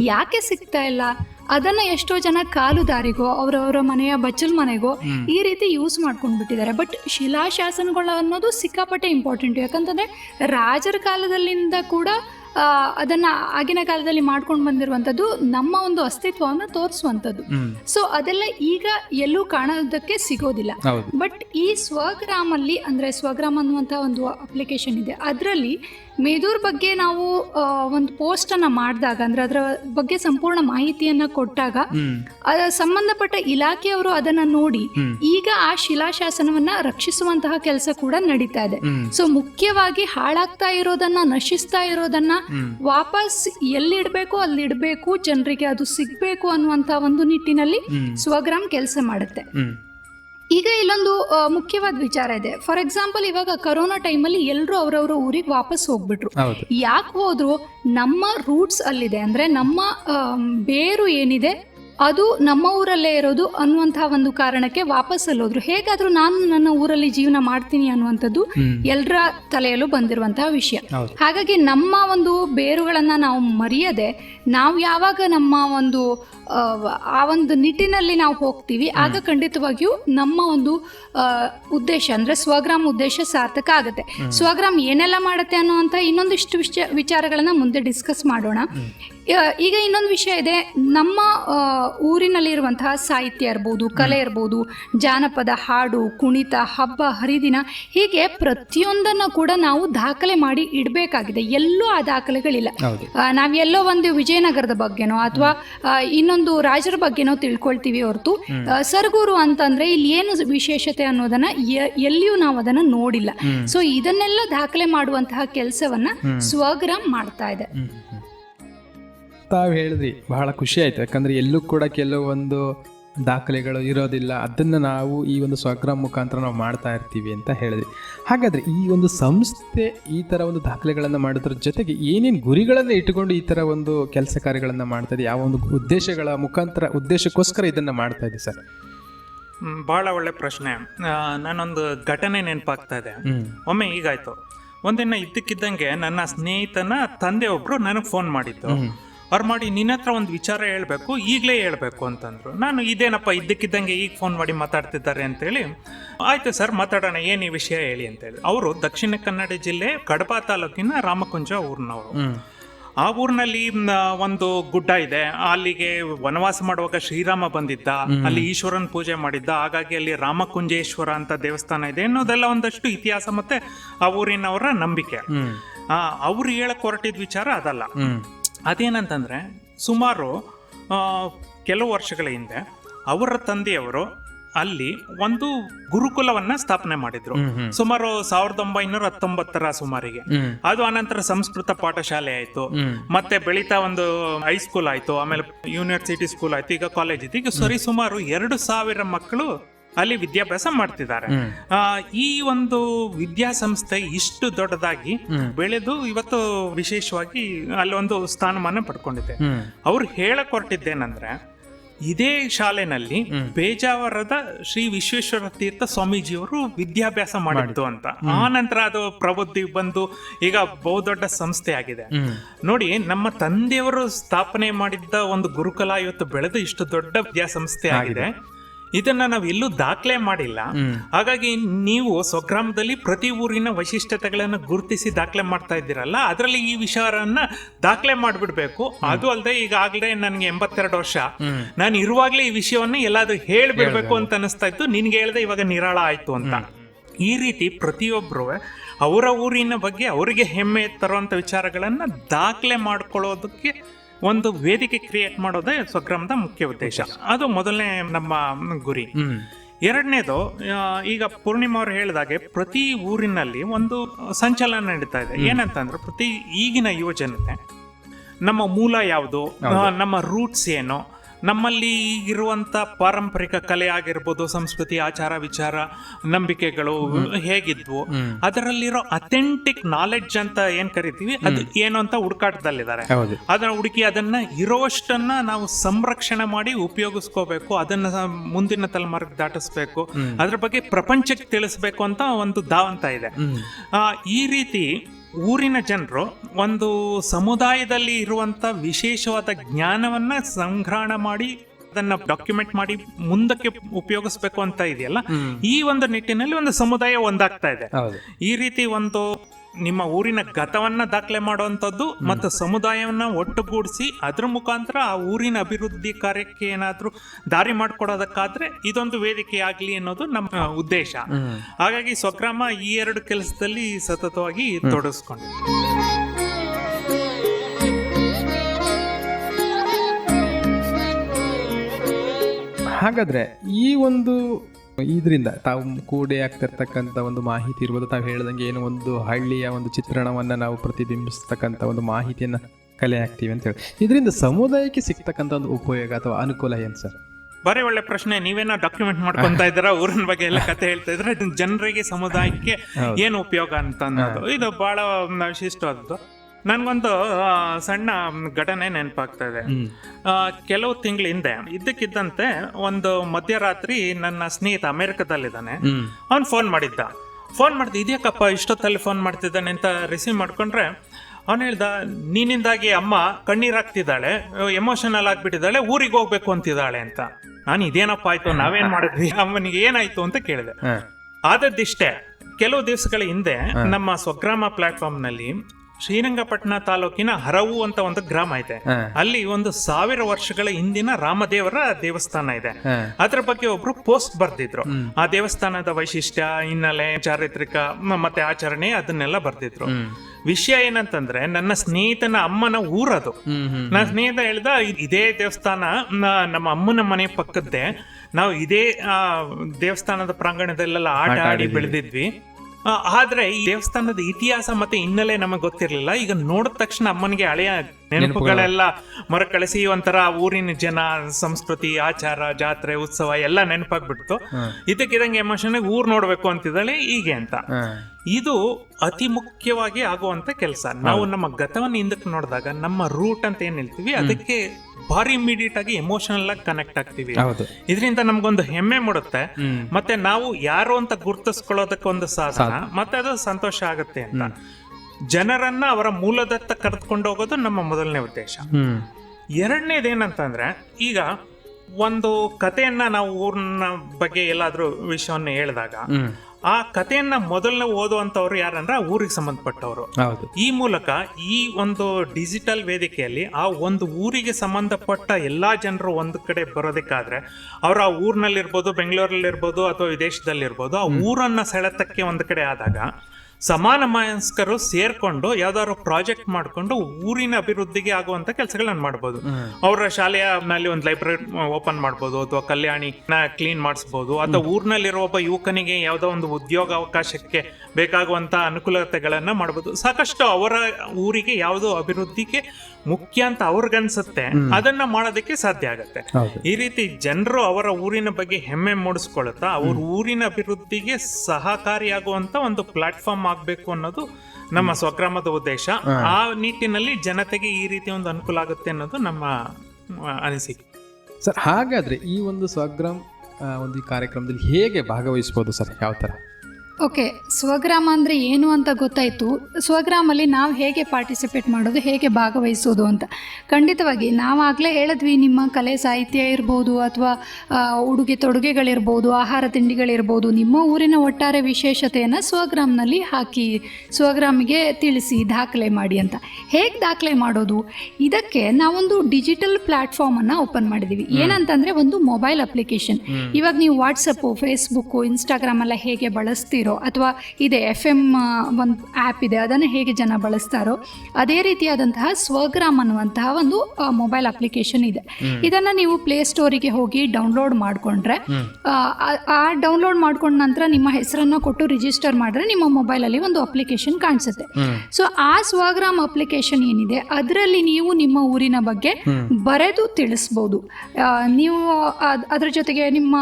ಯಾಕೆ ಸಿಗ್ತಾ ಇಲ್ಲ? ಅದನ್ನ ಎಷ್ಟೋ ಜನ ಕಾಲುದಾರಿಗೋ ಅವರವರ ಮನೆಯ ಬಚ್ಚಲ್ ಮನೆಗೋ ಈ ರೀತಿ ಯೂಸ್ ಮಾಡ್ಕೊಂಡು ಬಿಟ್ಟಿದ್ದಾರೆ. ಬಟ್ ಶಿಲಾಶಾಸನಗಳು ಅನ್ನೋದು ಸಿಕ್ಕಾಪಟ್ಟೆ ಇಂಪಾರ್ಟೆಂಟ್ ಯಾಕಂತಂದ್ರೆ ರಾಜರ ಕಾಲದಲ್ಲಿಂದ ಕೂಡ ಅದನ್ನ ಆಗಿನ ಕಾಲದಲ್ಲಿ ಮಾಡ್ಕೊಂಡು ಬಂದಿರುವಂಥದ್ದು ನಮ್ಮ ಒಂದು ಅಸ್ತಿತ್ವವನ್ನು ತೋರಿಸುವಂಥದ್ದು. ಸೊ ಅದೆಲ್ಲ ಈಗ ಎಲ್ಲೂ ಕಾಣೋದಕ್ಕೆ ಸಿಗೋದಿಲ್ಲ. ಬಟ್ ಈ ಸ್ವಗ್ರಾಮಲ್ಲಿ ಅಂದರೆ ಸ್ವಗ್ರಾಮ್ ಅನ್ನುವಂಥ ಒಂದು ಅಪ್ಲಿಕೇಶನ್ ಇದೆ. ಅದರಲ್ಲಿ ಮೇದೂರ್ ಬಗ್ಗೆ ನಾವು ಒಂದು ಪೋಸ್ಟ್ ಅನ್ನ ಮಾಡಿದಾಗ ಅಂದ್ರೆ ಅದರ ಬಗ್ಗೆ ಸಂಪೂರ್ಣ ಮಾಹಿತಿಯನ್ನ ಕೊಟ್ಟಾಗ ಸಂಬಂಧಪಟ್ಟ ಇಲಾಖೆಯವರು ಅದನ್ನ ನೋಡಿ ಈಗ ಆ ಶಿಲಾಶಾಸನವನ್ನ ರಕ್ಷಿಸುವಂತಹ ಕೆಲಸ ಕೂಡ ನಡೀತಾ ಇದೆ. ಸೊ ಮುಖ್ಯವಾಗಿ ಹಾಳಾಗ್ತಾ ಇರೋದನ್ನ ನಶಿಸ್ತಾ ಇರೋದನ್ನ. ವಾಪಸ್ ಅಲ್ಲಿ ಇಡಬೇಕು ಜನರಿಗೆ ಅದು ಸಿಗ್ಬೇಕು ಅನ್ನುವಂತಹ ಒಂದು ನಿಟ್ಟಿನಲ್ಲಿ. ಸ್ವಗ್ರಾಮ್ ಕೆಲಸ ಮಾಡುತ್ತೆ. ಈಗ ಇಲ್ಲೊಂದು ಮುಖ್ಯವಾದ ವಿಚಾರ ಇದೆ. ಫಾರ್ ಎಕ್ಸಾಂಪಲ್ ಇವಾಗ ಕರೋನಾ ಟೈಮಲ್ಲಿ ಎಲ್ಲರೂ ಅವರವರ ಊರಿಗೆ ವಾಪಸ್ ಹೋಗ್ಬಿಟ್ರು. ಯಾಕೆ ಹೋದ್ರು? ನಮ್ಮ ರೂಟ್ಸ್ ಅಲ್ಲಿದೆ. ಅಂದ್ರೆ ನಮ್ಮ ಬೇರು ಏನಿದೆ? ಅದು ನಮ್ಮ ಊರಲ್ಲೇ ಇರೋದು ಅನ್ನುವಂತಹ ಒಂದು ಕಾರಣಕ್ಕೆ ವಾಪಸ್ ಅಲ್ಲೋದ್ರು. ಹೇಗಾದ್ರೂ ನಾನು ನನ್ನ ಊರಲ್ಲಿ ಜೀವನ ಮಾಡ್ತೀನಿ ಅನ್ನುವಂಥದ್ದು ಎಲ್ಲರ ತಲೆಯಲ್ಲೂ ಬಂದಿರುವಂತಹ ವಿಷಯ. ಹಾಗಾಗಿ ನಮ್ಮ ಒಂದು ಬೇರುಗಳನ್ನ ನಾವು ಮರೆಯದೆ ನಾವು ಯಾವಾಗ ನಮ್ಮ ಒಂದು ಆ, ಒಂದು ನಿಟ್ಟಿನಲ್ಲಿ ನಾವು ಹೋಗ್ತೀವಿ ಆಗ ಖಂಡಿತವಾಗಿಯೂ ನಮ್ಮ ಒಂದು ಉದ್ದೇಶ ಅಂದ್ರೆ ಸ್ವಗ್ರಾಮ ಉದ್ದೇಶ ಸಾರ್ಥಕ ಆಗುತ್ತೆ. ಸ್ವಗ್ರಾಮ್ ಏನೆಲ್ಲ ಮಾಡುತ್ತೆ ಅನ್ನುವಂಥ ಇನ್ನೊಂದಿಷ್ಟು ವಿಷಯ ವಿಚಾರಗಳನ್ನ ಮುಂದೆ ಡಿಸ್ಕಸ್ ಮಾಡೋಣ. ಈಗ ಇನ್ನೊಂದು ವಿಷಯ ಇದೆ. ನಮ್ಮ ಊರಿನಲ್ಲಿರುವಂತಹ ಸಾಹಿತ್ಯ ಇರ್ಬೋದು ಕಲೆ ಇರ್ಬೋದು ಜಾನಪದ ಹಾಡು ಕುಣಿತ ಹಬ್ಬ ಹರಿದಿನ ಹೀಗೆ ಪ್ರತಿಯೊಂದನ್ನು ಕೂಡ ನಾವು ದಾಖಲೆ ಮಾಡಿ ಇಡಬೇಕಾಗಿದೆ. ಎಲ್ಲೂ ಆ ದಾಖಲೆಗಳಿಲ್ಲ. ನಾವೆಲ್ಲೋ ಒಂದು ವಿಜಯನಗರದ ಬಗ್ಗೆನೋ ಅಥವಾ ಇನ್ನೊಂದು ರಾಜರ ಬಗ್ಗೆನೋ ತಿಳ್ಕೊಳ್ತೀವಿ ಹೊರತು ಸರ್ಗೂರು ಅಂತಂದ್ರೆ ಇಲ್ಲಿ ಏನು ವಿಶೇಷತೆ ಅನ್ನೋದನ್ನ ಎಲ್ಲಿಯೂ ನಾವು ಅದನ್ನ ನೋಡಿಲ್ಲ. ಸೊ ಇದನ್ನೆಲ್ಲ ದಾಖಲೆ ಮಾಡುವಂತಹ ಕೆಲಸವನ್ನ ಸ್ವಗ್ರಾಮ್ ಮಾಡ್ತಾ ಇದೆ. ತಾವು ಹೇಳಿದ್ರಿ ಬಹಳ ಖುಷಿ ಆಯ್ತು. ಯಾಕಂದ್ರೆ ಎಲ್ಲೂ ಕೂಡ ಕೆಲವೊಂದು ದಾಖಲೆಗಳು ಇರೋದಿಲ್ಲ. ಅದನ್ನು ನಾವು ಈ ಒಂದು ಸ್ವಗ್ರಾಮ್ ಮುಖಾಂತರ ನಾವು ಮಾಡ್ತಾ ಇರ್ತೀವಿ ಅಂತ ಹೇಳಿದ್ರಿ. ಹಾಗಾದರೆ ಈ ಒಂದು ಸಂಸ್ಥೆ ಈ ಥರ ಒಂದು ದಾಖಲೆಗಳನ್ನು ಮಾಡೋದ್ರ ಜೊತೆಗೆ ಏನೇನು ಗುರಿಗಳನ್ನು ಇಟ್ಟುಕೊಂಡು ಈ ಥರ ಒಂದು ಕೆಲಸ ಕಾರ್ಯಗಳನ್ನು ಮಾಡ್ತಾ ಇದೆ ಯಾವ ಒಂದು ಉದ್ದೇಶಗಳ ಮುಖಾಂತರ ಉದ್ದೇಶಕ್ಕೋಸ್ಕರ ಇದನ್ನು ಮಾಡ್ತಾ ಇದೆ ಸರ್? ಭಾಳ ಬಹಳ ಒಳ್ಳೆ ಪ್ರಶ್ನೆ. ನಾನೊಂದು ಘಟನೆ ನೆನಪಾಗ್ತಾ ಇದೆ. ಒಮ್ಮೆ ಈಗಾಯ್ತು ಒಂದಿನ ಇದ್ದಕ್ಕಿದ್ದಂಗೆ ನನ್ನ ಸ್ನೇಹಿತನ ತಂದೆ ಒಬ್ರು ನನಗೆ ಫೋನ್ ಮಾಡಿದ್ದು. ಅವ್ರು ಮಾಡಿ ನಿನ್ನ ಹತ್ರ ಒಂದು ವಿಚಾರ ಹೇಳಬೇಕು ಈಗಲೇ ಹೇಳಬೇಕು ಅಂತಂದರು. ನಾನು ಇದೇನಪ್ಪ ಇದ್ದಕ್ಕಿದ್ದಂಗೆ ಈಗ ಫೋನ್ ಮಾಡಿ ಮಾತಾಡ್ತಿದ್ದಾರೆ ಅಂತೇಳಿ ಆಯಿತು ಸರ್ ಮಾತಾಡೋಣ ಏನು ಈ ವಿಷಯ ಹೇಳಿ? ಅಂತೇಳಿ. ಅವರು ದಕ್ಷಿಣ ಕನ್ನಡ ಜಿಲ್ಲೆ ಕಡಪ ತಾಲೂಕಿನ ರಾಮಕುಂಜ ಊರಿನವರು. ಆ ಊರಿನಲ್ಲಿ ಒಂದು ಗುಡ್ಡ ಇದೆ. ಅಲ್ಲಿಗೆ ವನವಾಸ ಮಾಡುವಾಗ ಶ್ರೀರಾಮ ಬಂದಿದ್ದ. ಅಲ್ಲಿ ಈಶ್ವರನ್ ಪೂಜೆ ಮಾಡಿದ್ದ. ಹಾಗಾಗಿ ಅಲ್ಲಿ ರಾಮಕುಂಜೇಶ್ವರ ಅಂತ ದೇವಸ್ಥಾನ ಇದೆ ಅನ್ನೋದೆಲ್ಲ ಒಂದಷ್ಟು ಇತಿಹಾಸ ಮತ್ತೆ ಆ ಊರಿನವರ ನಂಬಿಕೆ. ಆ, ಅವ್ರು ಹೇಳಕ್ ಹೊರಟಿದ ವಿಚಾರ ಅದಲ್ಲ. ಅದೇನಂತಂದ್ರೆ ಸುಮಾರು ಆ, ಕೆಲವು ವರ್ಷಗಳ ಹಿಂದೆ ಅವರ ತಂದೆಯವರು ಅಲ್ಲಿ ಒಂದು ಗುರುಕುಲವನ್ನ ಸ್ಥಾಪನೆ ಮಾಡಿದ್ರು. ಸುಮಾರು ಸಾವಿರದ ಒಂಬೈನೂರ ಹತ್ತೊಂಬತ್ತರ ಸುಮಾರಿಗೆ. ಅದು ಅನಂತರ ಸಂಸ್ಕೃತ ಪಾಠಶಾಲೆ ಆಯ್ತು. ಮತ್ತೆ ಬೆಳೀತಾ ಒಂದು ಹೈಸ್ಕೂಲ್ ಆಯ್ತು ಆಮೇಲೆ ಯೂನಿವರ್ಸಿಟಿ ಸ್ಕೂಲ್ ಆಯ್ತು ಈಗ ಕಾಲೇಜ್ ಇತ್ತು ಈಗ ಸರಿ ಸುಮಾರು ಎರಡು ಸಾವಿರ ಮಕ್ಕಳು ಅಲ್ಲಿ ವಿದ್ಯಾಭ್ಯಾಸ ಮಾಡ್ತಿದ್ದಾರೆ. ಆ, ಈ ಒಂದು ವಿದ್ಯಾಸಂಸ್ಥೆ ಇಷ್ಟು ದೊಡ್ಡದಾಗಿ ಬೆಳೆದು ಇವತ್ತು ವಿಶೇಷವಾಗಿ ಅಲ್ಲಿ ಒಂದು ಸ್ಥಾನಮಾನ ಪಡ್ಕೊಂಡಿದೆ. ಅವ್ರು ಹೇಳಕ್ ಹೊರಟಿದ್ದೇನಂದ್ರೆ ಇದೇ ಶಾಲೆನಲ್ಲಿ ಬೇಜಾವರದ ಶ್ರೀ ವಿಶ್ವೇಶ್ವರ ತೀರ್ಥ ಸ್ವಾಮೀಜಿಯವರು ವಿದ್ಯಾಭ್ಯಾಸ ಮಾಡಿದ್ದು ಅಂತ. ಆ ನಂತರ ಅದು ಪ್ರಬುದ್ಧಿ ಬಂದು ಈಗ ಬಹುದೊಡ್ಡ ಸಂಸ್ಥೆ ಆಗಿದೆ. ನೋಡಿ ನಮ್ಮ ತಂದೆಯವರು ಸ್ಥಾಪನೆ ಮಾಡಿದ್ದ ಒಂದು ಗುರುಕುಲ ಇವತ್ತು ಬೆಳೆದು ಇಷ್ಟು ದೊಡ್ಡ ವಿದ್ಯಾಸಂಸ್ಥೆ ಆಗಿದೆ. ಇದನ್ನ ನಾವು ಎಲ್ಲೂ ದಾಖಲೆ ಮಾಡಿಲ್ಲ. ಹಾಗಾಗಿ ನೀವು ಸ್ವಗ್ರಾಮದಲ್ಲಿ ಪ್ರತಿ ಊರಿನ ವೈಶಿಷ್ಟ್ಯತೆಗಳನ್ನು ಗುರುತಿಸಿ ದಾಖಲೆ ಮಾಡ್ತಾ ಇದ್ದೀರಲ್ಲ ಅದರಲ್ಲಿ ಈ ವಿಚಾರನ್ನ ದಾಖಲೆ ಮಾಡಿಬಿಡ್ಬೇಕು. ಅದು ಅಲ್ಲದೆ ಈಗಾಗಲೇ ನನಗೆ ಎಂಬತ್ತೆರಡು ವರ್ಷ. ನಾನು ಇರುವಾಗಲೇ ಈ ವಿಷಯವನ್ನ ಎಲ್ಲಾದ್ರೂ ಹೇಳ್ಬಿಡ್ಬೇಕು ಅಂತ ಅನಿಸ್ತಾ ಇತ್ತು. ನಿನ್ಗೆ ಹೇಳ್ದೆ ಇವಾಗ ನಿರಾಳ ಆಯ್ತು ಅಂತ. ಈ ರೀತಿ ಪ್ರತಿಯೊಬ್ಬರು ಅವರ ಊರಿನ ಬಗ್ಗೆ ಅವರಿಗೆ ಹೆಮ್ಮೆ ತರುವಂತ ವಿಚಾರಗಳನ್ನ ದಾಖಲೆ ಮಾಡ್ಕೊಳ್ಳೋದಕ್ಕೆ ಒಂದು ವೇದಿಕೆ ಕ್ರಿಯೇಟ್ ಮಾಡೋದೇ ಸ್ವಗ್ರಾಮದ ಮುಖ್ಯ ಉದ್ದೇಶ. ಅದು ಮೊದಲನೇ ನಮ್ಮ ಗುರಿ. ಎರಡನೇದು ಈಗ ಪೂರ್ಣಿಮಾ ಅವರು ಹೇಳಿದಾಗೆ ಪ್ರತಿ ಊರಿನಲ್ಲಿ ಒಂದು ಸಂಚಲನ ನಡೀತಾ ಇದೆ. ಏನಂತಂದ್ರೆ ಪ್ರತಿ ಈಗಿನ ಯುವ ಜನತೆ ನಮ್ಮ ಮೂಲ ಯಾವುದು ನಮ್ಮ ರೂಟ್ಸ್ ಏನು ನಮ್ಮಲ್ಲಿ ಇರುವಂತ ಪಾರಂಪರಿಕ ಕಲೆ ಆಗಿರ್ಬೋದು ಸಂಸ್ಕೃತಿ ಆಚಾರ ವಿಚಾರ ನಂಬಿಕೆಗಳು ಹೇಗಿದ್ವು ಅದರಲ್ಲಿರೋ ಅಥೆಂಟಿಕ್ ನಾಲೆಡ್ಜ್ ಅಂತ ಏನ್ ಕರಿತೀವಿ? ಅದು ಏನು ಅಂತ ಹುಡುಕಾಟದಲ್ಲಿದ್ದಾರೆ. ಅದನ್ನ ಹುಡುಕಿ ಅದನ್ನ ಇರೋಷ್ಟನ್ನ ನಾವು ಸಂರಕ್ಷಣೆ ಮಾಡಿ ಉಪಯೋಗಿಸ್ಕೋಬೇಕು ಅದನ್ನ ಮುಂದಿನ ತಲೆಮಾರಿಗೆ ದಾಟಿಸ್ಬೇಕು ಅದ್ರ ಬಗ್ಗೆ ಪ್ರಪಂಚಕ್ಕೆ ತಿಳಿಸ್ಬೇಕು ಅಂತ ಒಂದು ಧಾವಂತ ಇದೆ. ಈ ರೀತಿ ಊರಿನ ಜನರು ಒಂದು ಸಮುದಾಯದಲ್ಲಿ ಇರುವಂತ ವಿಶೇಷವಾದ ಜ್ಞಾನವನ್ನ ಸಂಗ್ರಹಣ ಮಾಡಿ ಅದನ್ನ ಡಾಕ್ಯುಮೆಂಟ್ ಮಾಡಿ ಮುಂದಕ್ಕೆ ಉಪಯೋಗಿಸ್ಬೇಕು ಅಂತ ಇದೆಯಲ್ಲ? ಈ ಒಂದು ನಿಟ್ಟಿನಲ್ಲಿ ಒಂದು ಸಮುದಾಯ ಒಂದಾಗ್ತಾ ಇದೆ. ಈ ರೀತಿ ಒಂದು ನಿಮ್ಮ ಊರಿನ ಗತವನ್ನ ದಾಖಲೆ ಮಾಡುವಂಥದ್ದು ಮತ್ತು ಸಮುದಾಯವನ್ನ ಒಟ್ಟುಗೂಡಿಸಿ ಅದ್ರ ಮುಖಾಂತರ ಆ ಊರಿನ ಅಭಿವೃದ್ಧಿ ಕಾರ್ಯಕ್ಕೆ ಏನಾದರೂ ದಾರಿ ಮಾಡಿಕೊಡೋದಕ್ಕಾದ್ರೆ ಇದೊಂದು ವೇದಿಕೆ ಆಗಲಿ ಅನ್ನೋದು ನಮ್ಮ ಉದ್ದೇಶ. ಹಾಗಾಗಿ ಸ್ವಗ್ರಾಮ ಈ ಎರಡು ಕೆಲಸದಲ್ಲಿ ಸತತವಾಗಿ ತೊಡಸ್ಕೊಂಡು ಹಾಗಾದ್ರೆ ಈ ಒಂದು ಇದರಿಂದ ತಾವು ಕೂಡೆ ಆಗ್ತಿರ್ತಕ್ಕಂಥ ಒಂದು ಮಾಹಿತಿ ಇರ್ಬೋದು. ತಾವು ಹೇಳ್ದಂಗೆ ಏನು ಒಂದು ಹಳ್ಳಿಯ ಒಂದು ಚಿತ್ರಣವನ್ನ ನಾವು ಪ್ರತಿಬಿಂಬಿಸ್ತಕ್ಕಂಥ ಒಂದು ಮಾಹಿತಿಯನ್ನ ಕಲೆ ಹಾಕ್ತೀವಿ ಅಂತ ಹೇಳಿ. ಇದರಿಂದ ಸಮುದಾಯಕ್ಕೆ ಸಿಗ್ತಕ್ಕಂಥ ಒಂದು ಉಪಯೋಗ ಅಥವಾ ಅನುಕೂಲ ಏನು ಸರ್? ಬರೀ ಒಳ್ಳೆ ಪ್ರಶ್ನೆ. ನೀವೇನ ಡಾಕ್ಯುಮೆಂಟ್ ಮಾಡ್ಕೊಂತ ಇದ್ದೀರಾ? ಊರಿನ ಬಗ್ಗೆ ಎಲ್ಲ ಕತೆ ಹೇಳ್ತಾ ಇದ್ರೆ ಜನರಿಗೆ ಸಮುದಾಯಕ್ಕೆ ಏನು ಉಪಯೋಗ ಅಂತ ಅನ್ನೋದು. ಇದು ಬಹಳ ವಿಶಿಷ್ಟವಾದದ್ದು. ನನ್ಗೊಂದು ಸಣ್ಣ ಘಟನೆ ನೆನಪಾಗ್ತಾ ಇದೆ. ಕೆಲವು ತಿಂಗಳ ಹಿಂದೆ ಇದ್ದಕ್ಕಿದ್ದಂತೆ ಒಂದು ಮಧ್ಯರಾತ್ರಿ ನನ್ನ ಸ್ನೇಹಿತ ಅಮೆರಿಕದಲ್ಲಿದ್ದಾನೆ. ಅವ್ನು ಫೋನ್ ಮಾಡಿದ್ದ. ಫೋನ್ ಮಾಡಿದ ಇದ್ಯಾಕಪ್ಪ ಇಷ್ಟೊತ್ತಲ್ಲಿ ಫೋನ್ ಮಾಡ್ತಿದ್ದಾನೆ ಅಂತ ರಿಸೀವ್ ಮಾಡ್ಕೊಂಡ್ರೆ ಅವನು ಹೇಳ್ದ ನೀನಿಂದಾಗಿ ಅಮ್ಮ ಕಣ್ಣೀರಾಗ್ತಿದ್ದಾಳೆ ಎಮೋಷನಲ್ ಆಗಿಬಿಟ್ಟಿದ್ದಾಳೆ ಊರಿಗೆ ಹೋಗ್ಬೇಕು ಅಂತಿದ್ದಾಳೆ ಅಂತ. ನಾನು ಇದೇನಪ್ಪ ಆಯ್ತು ನಾವೇನ್ ಮಾಡಿದ್ವಿ? ಅಮ್ಮನಿಗೆ ಏನಾಯ್ತು ಅಂತ ಕೇಳಿದೆ. ಆದದ್ದಿಷ್ಟೇ ಕೆಲವು ದಿವಸಗಳ ಹಿಂದೆ ನಮ್ಮ ಸ್ವಗ್ರಾಮ ಪ್ಲಾಟ್ಫಾರ್ಮ್ನಲ್ಲಿ ಶ್ರೀರಂಗಪಟ್ಟಣ ತಾಲೂಕಿನ ಹರವು ಅಂತ ಒಂದು ಗ್ರಾಮ ಇದೆ ಅಲ್ಲಿ ಒಂದು ಸಾವಿರ ವರ್ಷಗಳ ಹಿಂದಿನ ರಾಮದೇವರ ದೇವಸ್ಥಾನ ಇದೆ. ಅದ್ರ ಬಗ್ಗೆ ಒಬ್ರು ಪೋಸ್ಟ್ ಬರ್ದಿದ್ರು. ಆ ದೇವಸ್ಥಾನದ ವೈಶಿಷ್ಟ್ಯ ಹಿನ್ನೆಲೆ ಚಾರಿತ್ರಿಕ ಮತ್ತೆ ಆಚರಣೆ ಅದನ್ನೆಲ್ಲ ಬರ್ದಿದ್ರು. ವಿಷಯ ಏನಂತಂದ್ರೆ ನನ್ನ ಸ್ನೇಹಿತನ ಅಮ್ಮನ ಊರದು. ನನ್ನ ಸ್ನೇಹಿತ ಹೇಳ್ದ ಇದ್- ದೇವಸ್ಥಾನ ನಮ್ಮ ಅಮ್ಮನ ಮನೆ ಪಕ್ಕದ್ದೇ ನಾವು ಇದೇ ಆ, ದೇವಸ್ಥಾನದ ಪ್ರಾಂಗಣದಲ್ಲೆಲ್ಲ ಆಟ ಆಡಿ ಬೆಳೆದಿದ್ವಿ. ಆದ್ರೆ ಈ ದೇವಸ್ಥಾನದ ಇತಿಹಾಸ ಮತ್ತೆ ಹಿನ್ನೆಲೆ ನಮಗೆ ಗೊತ್ತಿರಲಿಲ್ಲ. ಈಗ ನೋಡಿದ ತಕ್ಷಣ ಅಮ್ಮನಿಗೆ ಹಳೆಯ ನೆನಪುಗಳೆಲ್ಲ ಮರುಕಳಿಸಿ ಒಂಥರ ಊರಿನ ಜನ ಸಂಸ್ಕೃತಿ ಆಚಾರ ಜಾತ್ರೆ ಉತ್ಸವ ಎಲ್ಲ ನೆನಪಾಗ್ಬಿಡ್ತು. ಇದಕ್ಕಿದಂಗೆ ಎಮೋಷನ್ ಊರ್ ನೋಡ್ಬೇಕು ಅಂತಿದ್ದಾಳೆ ಹೀಗೆ ಅಂತ. ಇದು ಅತಿ ಮುಖ್ಯವಾಗಿ ಆಗುವಂತ ಕೆಲಸ. ನಾವು ನಮ್ಮ ಗತವನ್ನು ಹಿಂದಕ್ಕೆ ನೋಡಿದಾಗ ನಮ್ಮ ರೂಟ್ ಅಂತ ಏನ್ ಹೇಳ್ತೀವಿ ಅದಕ್ಕೆ ಭಾರಿ ಇಮಿಡಿಯೇಟ್ ಆಗಿ ಎಮೋಷನಲ್ ಆಗಿ ಕನೆಕ್ಟ್ ಆಗ್ತೀವಿ. ಇದರಿಂದ ನಮ್ಗೊಂದು ಹೆಮ್ಮೆ ಮೂಡುತ್ತೆ. ಮತ್ತೆ ನಾವು ಯಾರು ಅಂತ ಗುರುತಿಸ್ಕೊಳ್ಳೋದಕ್ಕೆ ಒಂದು ಸಾಧನ. ಮತ್ತೆ ಅದು ಸಂತೋಷ ಆಗುತ್ತೆ ಅಂತ. ಜನರನ್ನ ಅವರ ಮೂಲದತ್ತ ಕರೆದುಕೊಂಡು ಹೋಗೋದು ನಮ್ಮ ಮೊದಲನೇ ಉದ್ದೇಶ. ಎರಡನೇದೇನಂತಂದ್ರೆ ಈಗ ಒಂದು ಕಥೆಯನ್ನ ನಾವು ಊರಿನ ಬಗ್ಗೆ ಎಲ್ಲಾದ್ರೂ ವಿಷಯವನ್ನು ಹೇಳಿದಾಗ ಆ ಕಥೆಯನ್ನ ಮೊದಲನೇ ಓದುವಂತವ್ರು ಯಾರಂದ್ರೆ ಆ ಊರಿಗೆ ಸಂಬಂಧಪಟ್ಟವರು. ಹೌದು. ಈ ಮೂಲಕ ಈ ಒಂದು ಡಿಜಿಟಲ್ ವೇದಿಕೆಯಲ್ಲಿ ಆ ಒಂದು ಊರಿಗೆ ಸಂಬಂಧಪಟ್ಟ ಎಲ್ಲಾ ಜನರು ಒಂದು ಕಡೆ ಬರೋದಕ್ಕಾದ್ರೆ ಅವ್ರು ಆ ಊರಿನಲ್ಲಿರ್ಬೋದು ಬೆಂಗಳೂರಲ್ಲಿರ್ಬೋದು ಅಥವಾ ವಿದೇಶದಲ್ಲಿರ್ಬೋದು ಆ ಊರನ್ನ ಸೆಳೆತಕ್ಕೆ ಒಂದು ಕಡೆ ಆದಾಗ ಸಮಾನ ಮನಸ್ಕರು ಸೇರ್ಕೊಂಡು ಯಾವ್ದಾದ್ರು ಪ್ರಾಜೆಕ್ಟ್ ಮಾಡ್ಕೊಂಡು ಊರಿನ ಅಭಿವೃದ್ಧಿಗೆ ಆಗುವಂತ ಕೆಲಸಗಳನ್ನ ಮಾಡ್ಬೋದು. ಅವರ ಶಾಲೆಯ ಮೇಲೆ ಒಂದು ಲೈಬ್ರರಿ ಓಪನ್ ಮಾಡ್ಬೋದು ಅಥವಾ ಕಲ್ಯಾಣಿನ ಕ್ಲೀನ್ ಮಾಡಿಸ್ಬೋದು. ಅಥವಾ ಊರಿನಲ್ಲಿರುವ ಒಬ್ಬ ಯುವಕನಿಗೆ ಯಾವ್ದೋ ಒಂದು ಉದ್ಯೋಗ ಅವಕಾಶಕ್ಕೆ ಬೇಕಾಗುವಂತ ಅನುಕೂಲತೆಗಳನ್ನ ಮಾಡ್ಬೋದು. ಸಾಕಷ್ಟು ಅವರ ಊರಿಗೆ ಯಾವುದೋ ಅಭಿವೃದ್ಧಿಗೆ ಮುಖ್ಯ ಅಂತ ಅವ್ರಿಗನ್ಸುತ್ತೆ ಅದನ್ನ ಮಾಡೋದಕ್ಕೆ ಸಾಧ್ಯ ಆಗತ್ತೆ. ಈ ರೀತಿ ಜನರು ಅವರ ಊರಿನ ಬಗ್ಗೆ ಹೆಮ್ಮೆ ಮೂಡಿಸ್ಕೊಳ್ಳುತ್ತಾ ಅವ್ರ ಊರಿನ ಅಭಿವೃದ್ಧಿಗೆ ಸಹಕಾರಿಯಾಗುವಂತ ಒಂದು ಪ್ಲಾಟ್ಫಾರ್ಮ್ ಆಗ್ಬೇಕು ಅನ್ನೋದು ನಮ್ಮ ಸ್ವಗ್ರಾಮದ ಉದ್ದೇಶ. ಆ ನಿಟ್ಟಿನಲ್ಲಿ ಜನತೆಗೆ ಈ ರೀತಿ ಒಂದು ಅನುಕೂಲ ಆಗುತ್ತೆ ಅನ್ನೋದು ನಮ್ಮ ಅನಿಸಿಕೆ. ಸರ್ ಹಾಗಾದ್ರೆ ಈ ಒಂದು ಸ್ವಗ್ರಾಮ್ ಒಂದು ಕಾರ್ಯಕ್ರಮದಲ್ಲಿ ಹೇಗೆ ಭಾಗವಹಿಸಬಹುದು ಸರ್? ಯಾವ ಥರ ಓಕೆ ಸ್ವಗ್ರಾಮ ಅಂದರೆ ಏನು ಅಂತ ಗೊತ್ತಾಯಿತು. ಸ್ವಗ್ರಾಮಲ್ಲಿ ನಾವು ಹೇಗೆ ಪಾರ್ಟಿಸಿಪೇಟ್ ಮಾಡೋದು ಹೇಗೆ ಭಾಗವಹಿಸೋದು ಅಂತ. ಖಂಡಿತವಾಗಿ ನಾವಾಗಲೇ ಹೇಳಿದ್ವಿ ನಿಮ್ಮ ಕಲೆ ಸಾಹಿತ್ಯ ಇರ್ಬೋದು ಅಥವಾ ಉಡುಗೆ ತೊಡುಗೆಗಳಿರ್ಬೋದು ಆಹಾರ ತಿಂಡಿಗಳಿರ್ಬೋದು ನಿಮ್ಮ ಊರಿನ ಒಟ್ಟಾರೆ ವಿಶೇಷತೆಯನ್ನು ಸ್ವಗ್ರಾಮ್ನಲ್ಲಿ ಹಾಕಿ ಸ್ವಗ್ರಾಮಿಗೆ ತಿಳಿಸಿ ದಾಖಲೆ ಮಾಡಿ ಅಂತ. ಹೇಗೆ ದಾಖಲೆ ಮಾಡೋದು? ಇದಕ್ಕೆ ನಾವೊಂದು ಡಿಜಿಟಲ್ ಪ್ಲ್ಯಾಟ್ಫಾರ್ಮನ್ನು ಓಪನ್ ಮಾಡಿದ್ದೀವಿ ಏನಂತಂದರೆ ಒಂದು ಮೊಬೈಲ್ ಅಪ್ಲಿಕೇಶನ್ ಇವಾಗ ನೀವು ವಾಟ್ಸಪ್ಪು ಫೇಸ್ಬುಕ್ಕು ಇನ್ಸ್ಟಾಗ್ರಾಮ್ ಎಲ್ಲ ಹೇಗೆ ಬಳಸ್ತೀರೋ ಅಥವಾ ಇದೆ ಎಫ್ ಎಂ ಒಂದು ಆ್ಯಪ್ ಇದೆ ಅದನ್ನು ಹೇಗೆ ಜನ ಬಳಸ್ತಾರೋ ಅದೇ ರೀತಿಯಾದಂತಹ ಸ್ವಗ್ರಾಮ್ ಅನ್ನುವಂತಹ ಒಂದು ಮೊಬೈಲ್ ಅಪ್ಲಿಕೇಶನ್ ಇದೆ. ಇದನ್ನು ನೀವು ಪ್ಲೇ ಸ್ಟೋರಿಗೆ ಹೋಗಿ ಡೌನ್ಲೋಡ್ ಮಾಡಿಕೊಂಡ್ರೆ ಆ ಡೌನ್ಲೋಡ್ ಮಾಡ್ಕೊಂಡ ನಂತರ ನಿಮ್ಮ ಹೆಸರನ್ನು ಕೊಟ್ಟು ರಿಜಿಸ್ಟರ್ ಮಾಡಿದ್ರೆ ನಿಮ್ಮ ಮೊಬೈಲಲ್ಲಿ ಒಂದು ಅಪ್ಲಿಕೇಶನ್ ಕಾಣಿಸುತ್ತೆ. ಸೊ ಆ ಸ್ವಗ್ರಾಮ್ ಅಪ್ಲಿಕೇಶನ್ ಏನಿದೆ ಅದರಲ್ಲಿ ನೀವು ನಿಮ್ಮ ಊರಿನ ಬಗ್ಗೆ ಬರೆದು ತಿಳಿಸ್ಬೋದು. ನೀವು ಅದರ ಅದ್ರ ಜೊತೆಗೆ ನಿಮ್ಮ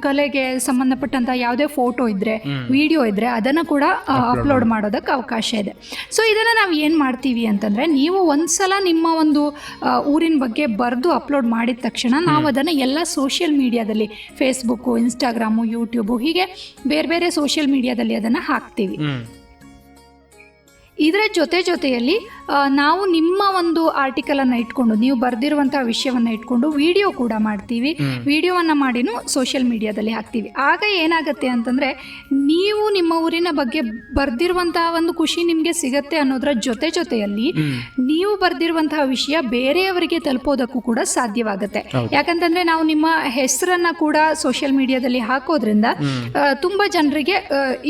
ಕಲೆಗೆ ಸಂಬಂಧಪಟ್ಟಂತ ಯಾವುದೇ ಫೋಟೋ ಇದ್ರೆ ವಿಡಿಯೋ ಇದ್ರೆ ಅದನ್ನು ಕೂಡ ಅಪ್ಲೋಡ್ ಮಾಡೋದಕ್ಕೆ ಅವಕಾಶ ಇದೆ. ಸೊ ಇದನ್ನು ನಾವು ಏನು ಮಾಡ್ತೀವಿ ಅಂತಂದರೆ ನೀವು ಒಂದ್ಸಲ ನಿಮ್ಮ ಒಂದು ಊರಿನ ಬಗ್ಗೆ ಬರೆದು ಅಪ್ಲೋಡ್ ಮಾಡಿದ ತಕ್ಷಣ ನಾವು ಅದನ್ನು ಎಲ್ಲ ಸೋಷಿಯಲ್ ಮೀಡಿಯಾದಲ್ಲಿ ಫೇಸ್ಬುಕ್ಕು ಇನ್ಸ್ಟಾಗ್ರಾಮು ಯೂಟ್ಯೂಬು ಹೀಗೆ ಬೇರೆ ಬೇರೆ ಸೋಷಿಯಲ್ ಮೀಡಿಯಾದಲ್ಲಿ ಅದನ್ನು ಹಾಕ್ತೀವಿ. ಇದರ ಜೊತೆ ಜೊತೆಯಲ್ಲಿ ನಾವು ನಿಮ್ಮ ಒಂದು ಆರ್ಟಿಕಲನ್ನು ಇಟ್ಕೊಂಡು ನೀವು ಬರೆದಿರುವಂತಹ ವಿಷಯವನ್ನು ಇಟ್ಕೊಂಡು ವಿಡಿಯೋ ಕೂಡ ಮಾಡ್ತೀವಿ. ವಿಡಿಯೋವನ್ನು ಮಾಡಿನೂ ಸೋಷಿಯಲ್ ಮೀಡಿಯಾದಲ್ಲಿ ಹಾಕ್ತೀವಿ. ಆಗ ಏನಾಗುತ್ತೆ ಅಂತಂದರೆ ನೀವು ನಿಮ್ಮ ಊರಿನ ಬಗ್ಗೆ ಬರೆದಿರುವಂತಹ ಒಂದು ಖುಷಿ ನಿಮಗೆ ಸಿಗತ್ತೆ ಅನ್ನೋದರ ಜೊತೆ ಜೊತೆಯಲ್ಲಿ ನೀವು ಬರ್ದಿರುವಂತಹ ವಿಷಯ ಬೇರೆಯವರಿಗೆ ತಲುಪೋದಕ್ಕೂ ಕೂಡ ಸಾಧ್ಯವಾಗುತ್ತೆ. ಯಾಕಂತಂದ್ರೆ ನಾವು ನಿಮ್ಮ ಹೆಸರನ್ನ ಕೂಡ ಸೋಷಿಯಲ್ ಮೀಡಿಯಾದಲ್ಲಿ ಹಾಕೋದ್ರಿಂದ ತುಂಬಾ ಜನರಿಗೆ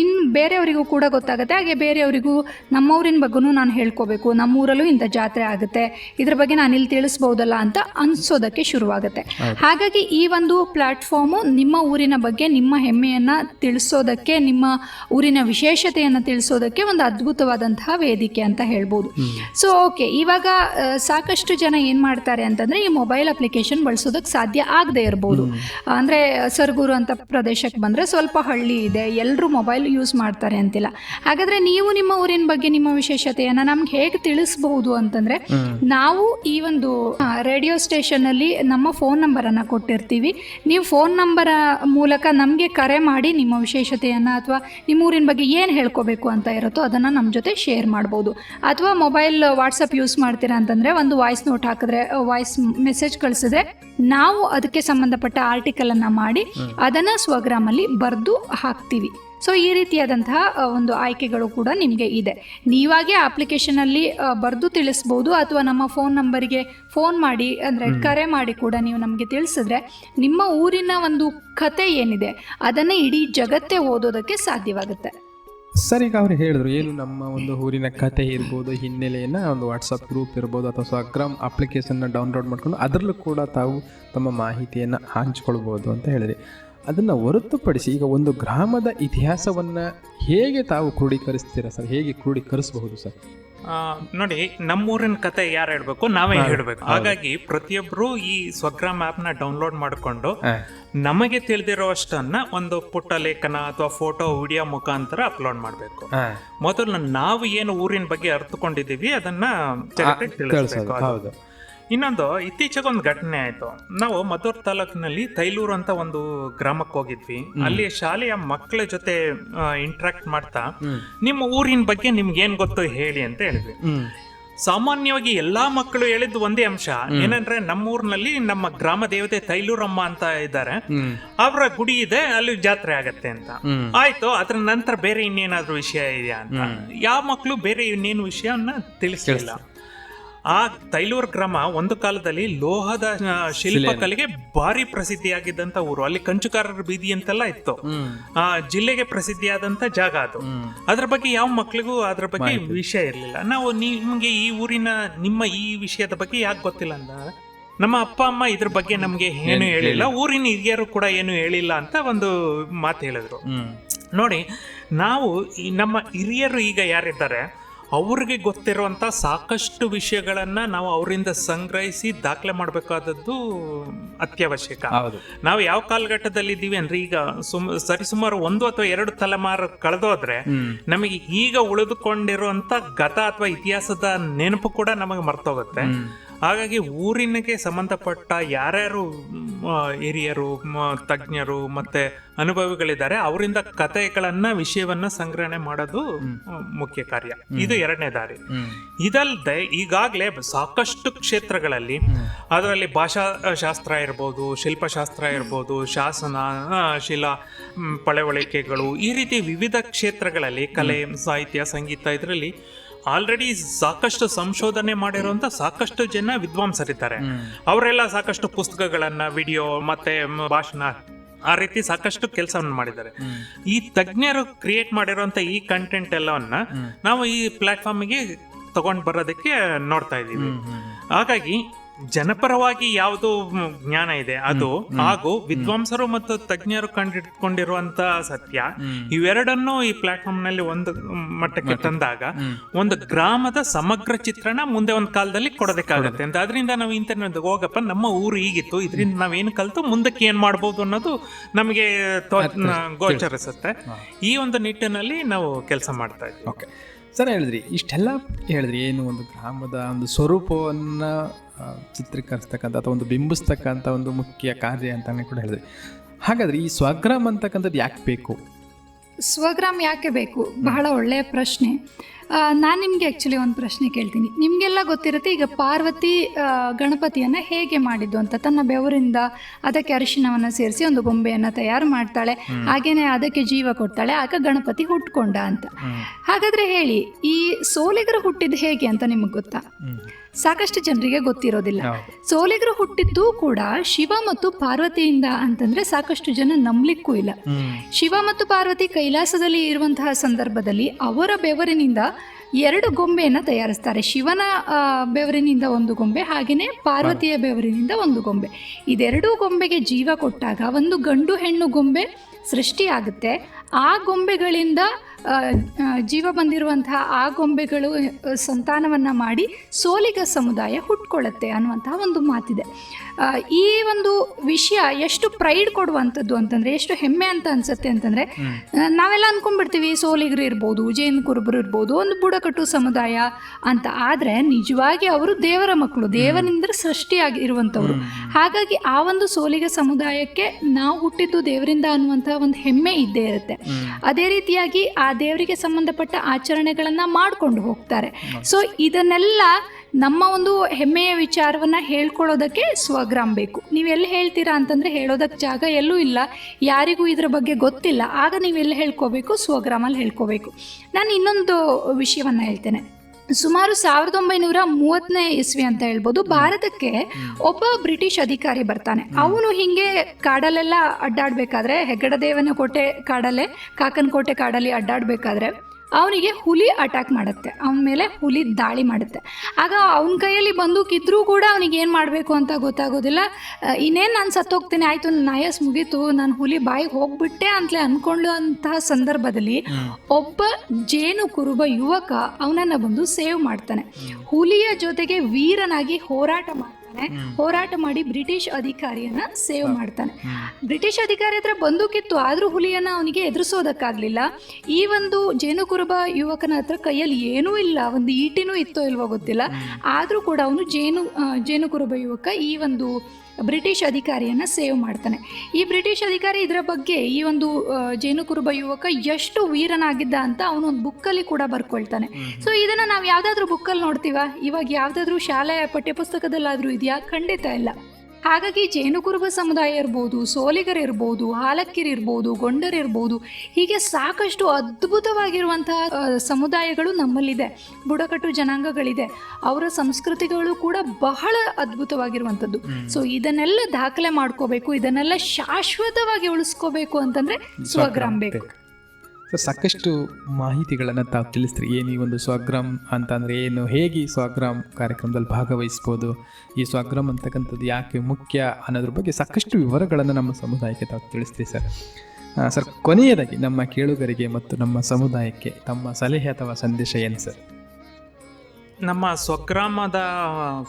ಇನ್ ಬೇರೆಯವರಿಗೂ ಕೂಡ ಗೊತ್ತಾಗುತ್ತೆ. ಹಾಗೆ ಬೇರೆಯವರಿಗೂ ನಮ್ಮೂರಿನ ಬಗ್ಗೆನೂ ನಾನು ಹೇಳ್ಕೋಬೇಕು. ನಮ್ಮೂರಲ್ಲೂ ಇಂಥ ಜಾತ್ರೆ ಆಗುತ್ತೆ. ಇದ್ರ ಬಗ್ಗೆ ನಾನು ಇಲ್ಲಿ ತಿಳಿಸ್ಬೋದಲ್ಲ ಅಂತ ಅನ್ಸೋದಕ್ಕೆ ಶುರುವಾಗುತ್ತೆ. ಹಾಗಾಗಿ ಈ ಒಂದು ಪ್ಲಾಟ್ಫಾರ್ಮು ನಿಮ್ಮ ಊರಿನ ಬಗ್ಗೆ ನಿಮ್ಮ ಹೆಮ್ಮೆಯನ್ನು ತಿಳಿಸೋದಕ್ಕೆ ನಿಮ್ಮ ಊರಿನ ವಿಶೇಷತೆಯನ್ನು ತಿಳಿಸೋದಕ್ಕೆ ಒಂದು ಅದ್ಭುತವಾದಂತಹ ವೇದಿಕೆ ಅಂತ ಹೇಳ್ಬೋದು. ಸೊ ಓಕೆ ಇವಾಗ ಸಾಕಷ್ಟು ಜನ ಏನು ಮಾಡ್ತಾರೆ ಅಂತಂದರೆ ಈ ಮೊಬೈಲ್ ಅಪ್ಲಿಕೇಶನ್ ಬಳಸೋದಕ್ಕೆ ಸಾಧ್ಯ ಆಗದೆ ಇರ್ಬೋದು. ಅಂದರೆ ಸರ್ಗೂರು ಅಂತ ಪ್ರದೇಶಕ್ಕೆ ಬಂದರೆ ಸ್ವಲ್ಪ ಹಳ್ಳಿ ಇದೆ ಎಲ್ಲರೂ ಮೊಬೈಲ್ ಯೂಸ್ ಮಾಡ್ತಾರೆ ಅಂತಿಲ್ಲ. ಹಾಗಾದರೆ ನೀವು ನಿಮ್ಮ ಊರಿನ ಬಗ್ಗೆ ನಿಮ್ಮ ವಿಶೇಷತೆಯನ್ನು ನಮ್ಗೆ ಹೇಗೆ ತಿಳಿಸಬಹುದು ಅಂತಂದ್ರೆ ನಾವು ಈ ಒಂದು ರೇಡಿಯೋ ಸ್ಟೇಷನ್ ಅಲ್ಲಿ ನಮ್ಮ ಫೋನ್ ನಂಬರ್ ಅನ್ನ ಕೊಟ್ಟಿರ್ತೀವಿ. ನೀವು ಫೋನ್ ನಂಬರ್ ಮೂಲಕ ನಮಗೆ ಕರೆ ಮಾಡಿ ನಿಮ್ಮ ವಿಶೇಷತೆಯನ್ನ ಅಥವಾ ನಿಮ್ಮ ಊರಿನ ಬಗ್ಗೆ ಏನು ಹೇಳ್ಕೋಬೇಕು ಅಂತ ಇರುತ್ತೋ ಅದನ್ನ ನಮ್ಮ ಜೊತೆ ಶೇರ್ ಮಾಡಬಹುದು ಅಥವಾ ಮೊಬೈಲ್ ವಾಟ್ಸಪ್ ಯೂಸ್ ಮಾಡ್ತೀರಾ ಅಂತಂದ್ರೆ ಒಂದು ವಾಯ್ಸ್ ನೋಟ್ ಹಾಕಿದ್ರೆ ವಾಯ್ಸ್ ಮೆಸೇಜ್ ಕಳಿಸಿದ್ರೆ ನಾವು ಅದಕ್ಕೆ ಸಂಬಂಧಪಟ್ಟ ಆರ್ಟಿಕಲ್ ಅನ್ನ ಮಾಡಿ ಅದನ್ನ ಸ್ವಗ್ರಾಮಲ್ಲಿ ಬರೆದು ಹಾಕ್ತೀವಿ. ಸೊ ಈ ರೀತಿಯಾದಂತಹ ಒಂದು ಆಯ್ಕೆಗಳು ಕೂಡ ನಿಮಗೆ ಇದೆ. ನೀವಾಗೆ ಅಪ್ಲಿಕೇಶನಲ್ಲಿ ಬರೆದು ತಿಳಿಸ್ಬೋದು ಅಥವಾ ನಮ್ಮ ಫೋನ್ ನಂಬರಿಗೆ ಫೋನ್ ಮಾಡಿ ಅಂದರೆ ಕರೆ ಮಾಡಿ ಕೂಡ ನೀವು ನಮಗೆ ತಿಳಿಸಿದ್ರೆ ನಿಮ್ಮ ಊರಿನ ಒಂದು ಕತೆ ಏನಿದೆ ಅದನ್ನು ಇಡೀ ಜಗತ್ತೇ ಓದೋದಕ್ಕೆ ಸಾಧ್ಯವಾಗುತ್ತೆ. ಸರ್ ಈಗ ಅವ್ರು ಹೇಳಿದ್ರು ಏನು ನಮ್ಮ ಒಂದು ಊರಿನ ಕತೆ ಇರ್ಬೋದು ಹಿನ್ನೆಲೆಯನ್ನು ಒಂದು ವಾಟ್ಸಪ್ ಗ್ರೂಪ್ ಇರ್ಬೋದು ಅಥವಾ ಸ್ವಗ್ರಾಮ್ ಅಪ್ಲಿಕೇಶನ್ನ ಡೌನ್ಲೋಡ್ ಮಾಡ್ಕೊಂಡು ಅದರಲ್ಲೂ ಕೂಡ ತಾವು ತಮ್ಮ ಮಾಹಿತಿಯನ್ನು ಹಂಚ್ಕೊಳ್ಬೋದು ಅಂತ ಹೇಳಿದ್ರಿ. ಅದನ್ನು ಹೊರತುಪಡಿಸಿ ಈಗ ಒಂದು ಗ್ರಾಮದ ಇತಿಹಾಸವನ್ನು ಹೇಗೆ ತಾವು ಕ್ರೋಢೀಕರಿಸ್ತೀರಾ ಸರ್? ಹೇಗೆ ಕ್ರೋಢೀಕರಿಸಬಹುದು ಸರ್? ನೋಡಿ ನಮ್ಮೂರಿನ ಕತೆ ಯಾರು ಹೇಳ್ಬೇಕು? ನಾವೇ ಹೇಳ್ಬೇಕು. ಹಾಗಾಗಿ ಪ್ರತಿಯೊಬ್ರು ಈ ಸ್ವಗ್ರಾಮ್ ಆಪ್ನ ಡೌನ್ಲೋಡ್ ಮಾಡಿಕೊಂಡು ನಮಗೆ ತಿಳಿದಿರೋಷ್ಟನ್ನ ಒಂದು ಪುಟ್ಟ ಲೇಖನ ಅಥವಾ ಫೋಟೋ ವಿಡಿಯೋ ಮುಖಾಂತರ ಅಪ್ಲೋಡ್ ಮಾಡಬೇಕು. ಮೊದಲು ನಾವು ಏನು ಊರಿನ ಬಗ್ಗೆ ಅರ್ಥಕೊಂಡಿದ್ದೀವಿ ಅದನ್ನ ತಿಳಿಸ್ಬೇಕು. ಹೌದು. ಇನ್ನೊಂದು ಇತ್ತೀಚೆಗೆ ಒಂದು ಘಟನೆ ಆಯ್ತು. ನಾವು ಮದ್ದೂರು ತಾಲೂಕಿನಲ್ಲಿ ತೈಲೂರು ಅಂತ ಒಂದು ಗ್ರಾಮಕ್ಕೆ ಹೋಗಿದ್ವಿ. ಅಲ್ಲಿ ಶಾಲೆಯ ಮಕ್ಕಳ ಜೊತೆ ಇಂಟ್ರಾಕ್ಟ್ ಮಾಡ್ತಾ ನಿಮ್ಮ ಊರಿನ ಬಗ್ಗೆ ನಿಮ್ಗೆ ಏನ್ ಗೊತ್ತು ಹೇಳಿ ಅಂತ ಹೇಳಿದ್ವಿ. ಸಾಮಾನ್ಯವಾಗಿ ಎಲ್ಲಾ ಮಕ್ಕಳು ಹೇಳಿದ್ದು ಒಂದೇ ಅಂಶ. ಏನಂದ್ರೆ ನಮ್ಮೂರ್ನಲ್ಲಿ ನಮ್ಮ ಗ್ರಾಮ ದೇವತೆ ತೈಲೂರಮ್ಮ ಅಂತ ಇದ್ದಾರೆ. ಅವರ ಗುಡಿ ಇದೆ ಅಲ್ಲಿ ಜಾತ್ರೆ ಆಗತ್ತೆ ಅಂತ. ಆಯ್ತು ಅದ್ರ ನಂತರ ಬೇರೆ ಇನ್ನೇನಾದ್ರೂ ವಿಷಯ ಇದೆಯಾ ಅಂತ. ಯಾವ ಮಕ್ಕಳು ಬೇರೆ ಇನ್ನೇನು ವಿಷಯವನ್ನ ತಿಳಿಸ್ಲಿಲ್ಲ. ಆ ತೈಲೂರ್ ಗ್ರಾಮ ಒಂದು ಕಾಲದಲ್ಲಿ ಲೋಹದ ಆ, ಶಿಲ್ಪಕಲೆಗೆ ಭಾರಿ ಪ್ರಸಿದ್ಧಿಯಾಗಿದ್ದಂತ ಊರು. ಅಲ್ಲಿ ಕಂಚುಕಾರರ ಬೀದಿ ಅಂತೆಲ್ಲ ಇತ್ತು. ಆ ಜಿಲ್ಲೆಗೆ ಪ್ರಸಿದ್ಧಿಯಾದಂತ ಜಾಗ ಅದು. ಅದ್ರ ಬಗ್ಗೆ ಯಾವ ಮಕ್ಳಿಗೂ ಅದ್ರ ಬಗ್ಗೆ ವಿಷಯ ಇರಲಿಲ್ಲ. ನಾವು ನಿಮ್ಗೆ ಈ ಊರಿನ ನಿಮ್ಮ ಈ ವಿಷಯದ ಬಗ್ಗೆ ಯಾಕೆ ಗೊತ್ತಿಲ್ಲ ಅಂತ ನಮ್ಮ ಅಪ್ಪ ಅಮ್ಮ ಇದ್ರ ಬಗ್ಗೆ ನಮ್ಗೆ ಏನು ಹೇಳಿಲ್ಲ. ಊರಿನ ಹಿರಿಯರು ಕೂಡ ಏನು ಹೇಳಿಲ್ಲ ಅಂತ ಒಂದು ಮಾತು ಹೇಳಿದ್ರು. ಹ್ಮ್. ನೋಡಿ ನಾವು ಈ ನಮ್ಮ ಹಿರಿಯರು ಈಗ ಯಾರಿದ್ದಾರೆ? ಅವ್ರಿಗೆ ಗೊತ್ತಿರುವಂತ ಸಾಕಷ್ಟು ವಿಷಯಗಳನ್ನ ನಾವು ಅವರಿಂದ ಸಂಗ್ರಹಿಸಿ ದಾಖಲೆ ಮಾಡಬೇಕಾದದ್ದು ಅತ್ಯವಶ್ಯಕ. ನಾವು ಯಾವ ಕಾಲಘಟ್ಟದಲ್ಲಿ ಇದ್ದೀವಿ ಅಂದ್ರೆ ಈಗ ಸುಮ್ ಸರಿಸುಮಾರು ಒಂದು ಅಥವಾ ಎರಡು ತಲೆಮಾರು ಕಳೆದೋದ್ರೆ ನಮಗೆ ಈಗ ಉಳಿದುಕೊಂಡಿರುವಂತ ಗತ ಅಥವಾ ಇತಿಹಾಸದ ನೆನಪು ಕೂಡ ನಮಗೆ ಮರ್ತೋಗುತ್ತೆ. ಹಾಗಾಗಿ ಊರಿನಗೆ ಸಂಬಂಧಪಟ್ಟ ಯಾರ್ಯಾರು ಹಿರಿಯರು ತಜ್ಞರು ಮತ್ತೆ ಅನುಭವಿಗಳಿದ್ದಾರೆ ಅವರಿಂದ ಕಥೆಗಳನ್ನ ವಿಷಯವನ್ನ ಸಂಗ್ರಹಣೆ ಮಾಡೋದು ಮುಖ್ಯ ಕಾರ್ಯ. ಇದು ಎರಡನೇ ದಾರಿ. ಇದಲ್ಲದೆ ಈಗಾಗಲೇ ಸಾಕಷ್ಟು ಕ್ಷೇತ್ರಗಳಲ್ಲಿ ಅದರಲ್ಲಿ ಭಾಷಾ ಶಾಸ್ತ್ರ ಇರ್ಬೋದು ಶಿಲ್ಪಶಾಸ್ತ್ರ ಇರ್ಬೋದು ಶಾಸನ ಶಿಲಾ ಪಳೆವಳಿಕೆಗಳು ಈ ರೀತಿ ವಿವಿಧ ಕ್ಷೇತ್ರಗಳಲ್ಲಿ ಕಲೆ ಸಾಹಿತ್ಯ ಸಂಗೀತ ಇದರಲ್ಲಿ ಆಲ್ರೆಡಿ ಸಾಕಷ್ಟು ಸಂಶೋಧನೆ ಮಾಡಿರುವಂತ ಸಾಕಷ್ಟು ಜನ ವಿದ್ವಾಂಸರಿದ್ದಾರೆ. ಅವರೆಲ್ಲ ಸಾಕಷ್ಟು ಪುಸ್ತಕಗಳನ್ನ ವಿಡಿಯೋ ಮತ್ತೆ ಭಾಷಣ ಆ ರೀತಿ ಸಾಕಷ್ಟು ಕೆಲಸವನ್ನು ಮಾಡಿದ್ದಾರೆ. ಈ ತಜ್ಞರು ಕ್ರಿಯೇಟ್ ಮಾಡಿರುವಂತ ಈ ಕಂಟೆಂಟ್ ಎಲ್ಲವನ್ನ ನಾವು ಈ ಪ್ಲಾಟ್ಫಾರ್ಮ್ಗೆ ತಗೊಂಡ್ ಬರೋದಕ್ಕೆ ನೋಡ್ತಾ ಇದ್ದೀವಿ. ಹಾಗಾಗಿ ಜನಪರವಾಗಿ ಯಾವುದು ಜ್ಞಾನ ಇದೆ ಅದು ಹಾಗೂ ವಿದ್ವಾಂಸರು ಮತ್ತು ತಜ್ಞರು ಕಂಡಿಟ್ಕೊಂಡಿರುವಂತ ಸತ್ಯ ಇವೆರಡನ್ನೂ ಈ ಪ್ಲಾಟ್ಫಾರ್ಮ್ನಲ್ಲಿ ಒಂದು ಮಟ್ಟಕ್ಕೆ ತಂದಾಗ ಒಂದು ಗ್ರಾಮದ ಸಮಗ್ರ ಚಿತ್ರಣ ಮುಂದೆ ಒಂದು ಕಾಲದಲ್ಲಿ ಕೊಡೋದಕ್ಕಾಗುತ್ತೆ ಅಂತ ಅದರಿಂದ ನಾವು ಇಂಟರ್ನೆಟ್ ಹೋಗಪ್ಪ ನಮ್ಮ ಊರು ಈಗಿತ್ತು ಇದರಿಂದ ನಾವೇನು ಕಲಿತು ಮುಂದಕ್ಕೆ ಏನ್ ಮಾಡ್ಬೋದು ಅನ್ನೋದು ನಮಗೆ ಗೋಚರಿಸುತ್ತೆ. ಈ ಒಂದು ನಿಟ್ಟಿನಲ್ಲಿ ನಾವು ಕೆಲಸ ಮಾಡ್ತಾ ಇದ್ದೀವಿ. ಸರ್ ಹೇಳಿದ್ರಿ ಇಷ್ಟೆಲ್ಲ ಹೇಳಿದ್ರಿ ಏನು ಒಂದು ಗ್ರಾಮದ ಒಂದು ಸ್ವರೂಪವನ್ನು ಚಿತ್ರೀಕರಿಸ್ತಕ್ಕಂಥ ಅಥವಾ ಒಂದು ಬಿಂಬಿಸ್ತಕ್ಕಂಥ ಒಂದು ಮುಖ್ಯ ಕಾರ್ಯ ಅಂತಲೇ ಕೂಡ ಹೇಳಿದೆ. ಹಾಗಾದ್ರೆ ಈ ಸ್ವಗ್ರಾಮ್ ಅಂತಕ್ಕಂಥದ್ದು ಯಾಕೆ ಬೇಕು? ಸ್ವಗ್ರಾಮ್ ಯಾಕೆ ಬೇಕು? ಬಹಳ ಒಳ್ಳೆಯ ಪ್ರಶ್ನೆ. ನಾನು ನಿಮಗೆ ಆ್ಯಕ್ಚುಲಿ ಒಂದು ಪ್ರಶ್ನೆ ಕೇಳ್ತೀನಿ. ನಿಮಗೆಲ್ಲ ಗೊತ್ತಿರುತ್ತೆ ಈಗ ಪಾರ್ವತಿ ಗಣಪತಿಯನ್ನು ಹೇಗೆ ಮಾಡಿದ್ದು ಅಂತ. ತನ್ನ ಬೆವರಿಂದ ಅದಕ್ಕೆ ಅರಿಶಿನವನ್ನು ಸೇರಿಸಿ ಒಂದು ಗೊಂಬೆಯನ್ನು ತಯಾರು ಮಾಡ್ತಾಳೆ. ಹಾಗೇನೆ ಅದಕ್ಕೆ ಜೀವ ಕೊಡ್ತಾಳೆ. ಆಗ ಗಣಪತಿ ಹುಟ್ಕೊಂಡ ಅಂತ. ಹಾಗಾದರೆ ಹೇಳಿ ಈ ಸೋಲಿಗರು ಹುಟ್ಟಿದ್ದು ಹೇಗೆ ಅಂತ ನಿಮಗೆ ಗೊತ್ತಾ? ಸಾಕಷ್ಟು ಜನರಿಗೆ ಗೊತ್ತಿರೋದಿಲ್ಲ. ಸೋಲಿಗರು ಹುಟ್ಟಿದ್ದು ಕೂಡ ಶಿವ ಮತ್ತು ಪಾರ್ವತಿಯಿಂದ ಅಂತಂದ್ರೆ ಸಾಕಷ್ಟು ಜನ ನಂಬಲಿಕ್ಕೂ ಇಲ್ಲ. ಶಿವ ಮತ್ತು ಪಾರ್ವತಿ ಕೈಲಾಸದಲ್ಲಿ ಇರುವಂತಹ ಸಂದರ್ಭದಲ್ಲಿ ಅವರ ಬೆವರಿನಿಂದ ಎರಡು ಗೊಂಬೆಯನ್ನು ತಯಾರಿಸ್ತಾರೆ. ಶಿವನ ಬೆವರಿನಿಂದ ಒಂದು ಗೊಂಬೆ ಹಾಗೆಯೇ ಪಾರ್ವತಿಯ ಬೆವರಿನಿಂದ ಒಂದು ಗೊಂಬೆ. ಇದೆರಡೂ ಗೊಂಬೆಗೆ ಜೀವ ಕೊಟ್ಟಾಗ ಒಂದು ಗಂಡು ಹೆಣ್ಣು ಗೊಂಬೆ ಸೃಷ್ಟಿಯಾಗುತ್ತೆ. ಆ ಗೊಂಬೆಗಳಿಂದ ಜೀವ ಬಂದಿರುವಂತಹ ಆ ಗೊಂಬೆಗಳು ಸಂತಾನವನ್ನು ಮಾಡಿ ಸೋಲಿಗ ಸಮುದಾಯ ಹುಟ್ಕೊಳ್ಳುತ್ತೆ ಅನ್ನುವಂತಹ ಒಂದು ಮಾತಿದೆ. ಈ ಒಂದು ವಿಷಯ ಎಷ್ಟು ಪ್ರೈಡ್ ಕೊಡುವಂಥದ್ದು ಅಂತಂದರೆ ಎಷ್ಟು ಹೆಮ್ಮೆ ಅಂತ ಅನಿಸುತ್ತೆ ಅಂತಂದರೆ ನಾವೆಲ್ಲ ಅಂದ್ಕೊಂಡ್ಬಿಡ್ತೀವಿ ಸೋಲಿಗರು ಇರ್ಬೋದು ಜೈನ ಕುರುಬರು ಇರ್ಬೋದು ಒಂದು ಬುಡಕಟ್ಟು ಸಮುದಾಯ ಅಂತ. ಆದರೆ ನಿಜವಾಗಿ ಅವರು ದೇವರ ಮಕ್ಕಳು ದೇವರಿಂದ ಸೃಷ್ಟಿಯಾಗಿ ಇರುವಂಥವ್ರು. ಹಾಗಾಗಿ ಆ ಒಂದು ಸೋಲಿಗ ಸಮುದಾಯಕ್ಕೆ ನಾವು ಹುಟ್ಟಿದ್ದು ದೇವರಿಂದ ಅನ್ನುವಂಥ ಒಂದು ಹೆಮ್ಮೆ ಇದ್ದೇ ಇರುತ್ತೆ. ಅದೇ ರೀತಿಯಾಗಿ ಆ ದೇವರಿಗೆ ಸಂಬಂಧಪಟ್ಟ ಆಚರಣೆಗಳನ್ನು ಮಾಡ್ಕೊಂಡು ಹೋಗ್ತಾರೆ. ಸೊ ಇದನ್ನೆಲ್ಲ ನಮ್ಮ ಒಂದು ಹೆಮ್ಮೆಯ ವಿಚಾರವನ್ನು ಹೇಳ್ಕೊಳ್ಳೋದಕ್ಕೆ ಸ್ವಗ್ರಾಮ್ ಬೇಕು. ನೀವು ಎಲ್ಲಿ ಹೇಳ್ತೀರಾ ಅಂತಂದರೆ ಹೇಳೋದಕ್ಕೆ ಜಾಗ ಎಲ್ಲೂ ಇಲ್ಲ. ಯಾರಿಗೂ ಇದರ ಬಗ್ಗೆ ಗೊತ್ತಿಲ್ಲ. ಆಗ ನೀವೆಲ್ಲಿ ಹೇಳ್ಕೋಬೇಕು? ಸ್ವಗ್ರಾಮಲ್ಲಿ ಹೇಳ್ಕೋಬೇಕು. ನಾನು ಇನ್ನೊಂದು ವಿಷಯವನ್ನು ಹೇಳ್ತೇನೆ. ಸುಮಾರು ಸಾವಿರದ ಒಂಬೈನೂರ ಮೂವತ್ತನೇ ಇಸ್ವಿ ಅಂತ ಹೇಳ್ಬೋದು. ಭಾರತಕ್ಕೆ ಒಬ್ಬ ಬ್ರಿಟಿಷ್ ಅಧಿಕಾರಿ ಬರ್ತಾನೆ. ಅವನು ಹಿಂಗೆ ಕಾಡಲ್ಲೆಲ್ಲ ಅಡ್ಡಾಡ್ಬೇಕಾದ್ರೆ ಹೆಗ್ಗಡದೇವನ ಕೋಟೆ ಕಾಡಲ್ಲೇ ಕಾಕನಕೋಟೆ ಕಾಡಲ್ಲಿ ಅಡ್ಡಾಡ್ಬೇಕಾದ್ರೆ ಅವನಿಗೆ ಹುಲಿ ಅಟ್ಯಾಕ್ ಮಾಡುತ್ತೆ. ಅವನ ಮೇಲೆ ಹುಲಿ ದಾಳಿ ಮಾಡುತ್ತೆ. ಆಗ ಅವನ ಕೈಯಲ್ಲಿ ಬಂದೂಕಿದ್ರೂ ಕೂಡ ಅವನಿಗೆ ಏನು ಮಾಡಬೇಕು ಅಂತ ಗೊತ್ತಾಗೋದಿಲ್ಲ. ಇನ್ನೇನು ನಾನು ಸತ್ತೋಗ್ತೀನಿ ಆಯಿತು ನನ್ನ ಆಯಸ್ ಮುಗೀತು ನಾನು ಹುಲಿ ಬಾಯಿಗೆ ಹೋಗ್ಬಿಟ್ಟೆ ಅಂತಲೇ ಅಂದ್ಕೊಳ್ಳುವಂತಹ ಸಂದರ್ಭದಲ್ಲಿ ಒಬ್ಬ ಜೇನು ಕುರುಬ ಯುವಕ ಅವನನ್ನು ಬಂದು ಸೇವ್ ಮಾಡ್ತಾನೆ. ಹುಲಿಯ ಜೊತೆಗೆ ವೀರನಾಗಿ ಹೋರಾಟ ಮಾಡ್ತಾನೆ. ಹೋರಾಟ ಮಾಡಿ ಬ್ರಿಟಿಷ್ ಅಧಿಕಾರಿಯನ್ನ ಸೇವ್ ಮಾಡ್ತಾನೆ. ಬ್ರಿಟಿಷ್ ಅಧಿಕಾರಿ ಹತ್ರ ಬಂದೂಕಿತ್ತು ಆದ್ರೂ ಹುಲಿಯನ್ನ ಅವನಿಗೆ ಎದುರಿಸೋದಕ್ಕಾಗ್ಲಿಲ್ಲ. ಈ ಒಂದು ಜೇನು ಕುರುಬ ಯುವಕನ ಹತ್ರ ಕೈಯಲ್ಲಿ ಏನೂ ಇಲ್ಲ ಒಂದು ಈಟಿನೂ ಇತ್ತೋ ಇಲ್ವೋ ಗೊತ್ತಿಲ್ಲ. ಆದ್ರೂ ಕೂಡ ಅವನು ಜೇನು ಜೇನು ಕುರುಬ ಯುವಕ ಈ ಒಂದು ಬ್ರಿಟಿಷ್ ಅಧಿಕಾರಿಯನ್ನು ಸೇವ್ ಮಾಡ್ತಾನೆ. ಈ ಬ್ರಿಟಿಷ್ ಅಧಿಕಾರಿ ಇದರ ಬಗ್ಗೆ ಈ ಒಂದು ಜೇನು ಕುರುಬ ಯುವಕ ಎಷ್ಟು ವೀರನಾಗಿದ್ದ ಅಂತ ಅವನು ಒಂದು ಬುಕ್ಕಲ್ಲಿ ಕೂಡ ಬರ್ಕೊಳ್ತಾನೆ. ಸೊ ಇದನ್ನು ನಾವು ಯಾವುದಾದ್ರೂ ಬುಕ್ಕಲ್ಲಿ ನೋಡ್ತೀವ? ಇವಾಗ ಯಾವುದಾದ್ರೂ ಶಾಲೆ ಪಠ್ಯಪುಸ್ತಕದಲ್ಲಾದರೂ ಇದೆಯಾ? ಖಂಡಿತ ಇಲ್ಲ. ಹಾಗಾಗಿ ಜೇನು ಕುರುಬ ಸಮುದಾಯ ಇರ್ಬೋದು ಸೋಲಿಗರಿರ್ಬೋದು ಹಾಲಕ್ಕಿರಿರ್ಬೋದು ಗೊಂಡರಿರ್ಬೋದು ಹೀಗೆ ಸಾಕಷ್ಟು ಅದ್ಭುತವಾಗಿರುವಂತಹ ಸಮುದಾಯಗಳು ನಮ್ಮಲ್ಲಿದೆ. ಬುಡಕಟ್ಟು ಜನಾಂಗಗಳಿದೆ. ಅವರ ಸಂಸ್ಕೃತಿಗಳು ಕೂಡ ಬಹಳ ಅದ್ಭುತವಾಗಿರುವಂಥದ್ದು. ಸೊ ಇದನ್ನೆಲ್ಲ ದಾಖಲೆ ಮಾಡ್ಕೋಬೇಕು ಇದನ್ನೆಲ್ಲ ಶಾಶ್ವತವಾಗಿ ಉಳಿಸ್ಕೋಬೇಕು ಅಂತಂದ್ರೆ ಸ್ವಗ್ರಾಮ್ ಬೇಕು. ಸರ್ ಸಾಕಷ್ಟು ಮಾಹಿತಿಗಳನ್ನು ತಾವು ತಿಳಿಸ್ತೀರಿ. ಏನು ಈ ಒಂದು ಸ್ವಗ್ರಾಮ್ ಅಂತಂದರೆ ಏನು? ಹೇಗೆ ಈ ಸ್ವಗ್ರಾಮ್ ಕಾರ್ಯಕ್ರಮದಲ್ಲಿ ಭಾಗವಹಿಸ್ಬೋದು? ಈ ಸ್ವಗ್ರಾಮ್ ಅಂತಕ್ಕಂಥದ್ದು ಯಾಕೆ ಮುಖ್ಯ ಅನ್ನೋದ್ರ ಬಗ್ಗೆ ಸಾಕಷ್ಟು ವಿವರಗಳನ್ನು ನಮ್ಮ ಸಮುದಾಯಕ್ಕೆ ತಾವು ತಿಳಿಸ್ತೀರಿ ಸರ್. ಸರ್ ಕೊನೆಯದಾಗಿ ನಮ್ಮ ಕೇಳುಗರಿಗೆ ಮತ್ತು ನಮ್ಮ ಸಮುದಾಯಕ್ಕೆ ತಮ್ಮ ಸಲಹೆ ಅಥವಾ ಸಂದೇಶ ಏನು ಸರ್? ನಮ್ಮ ಸ್ವಗ್ರಾಮದ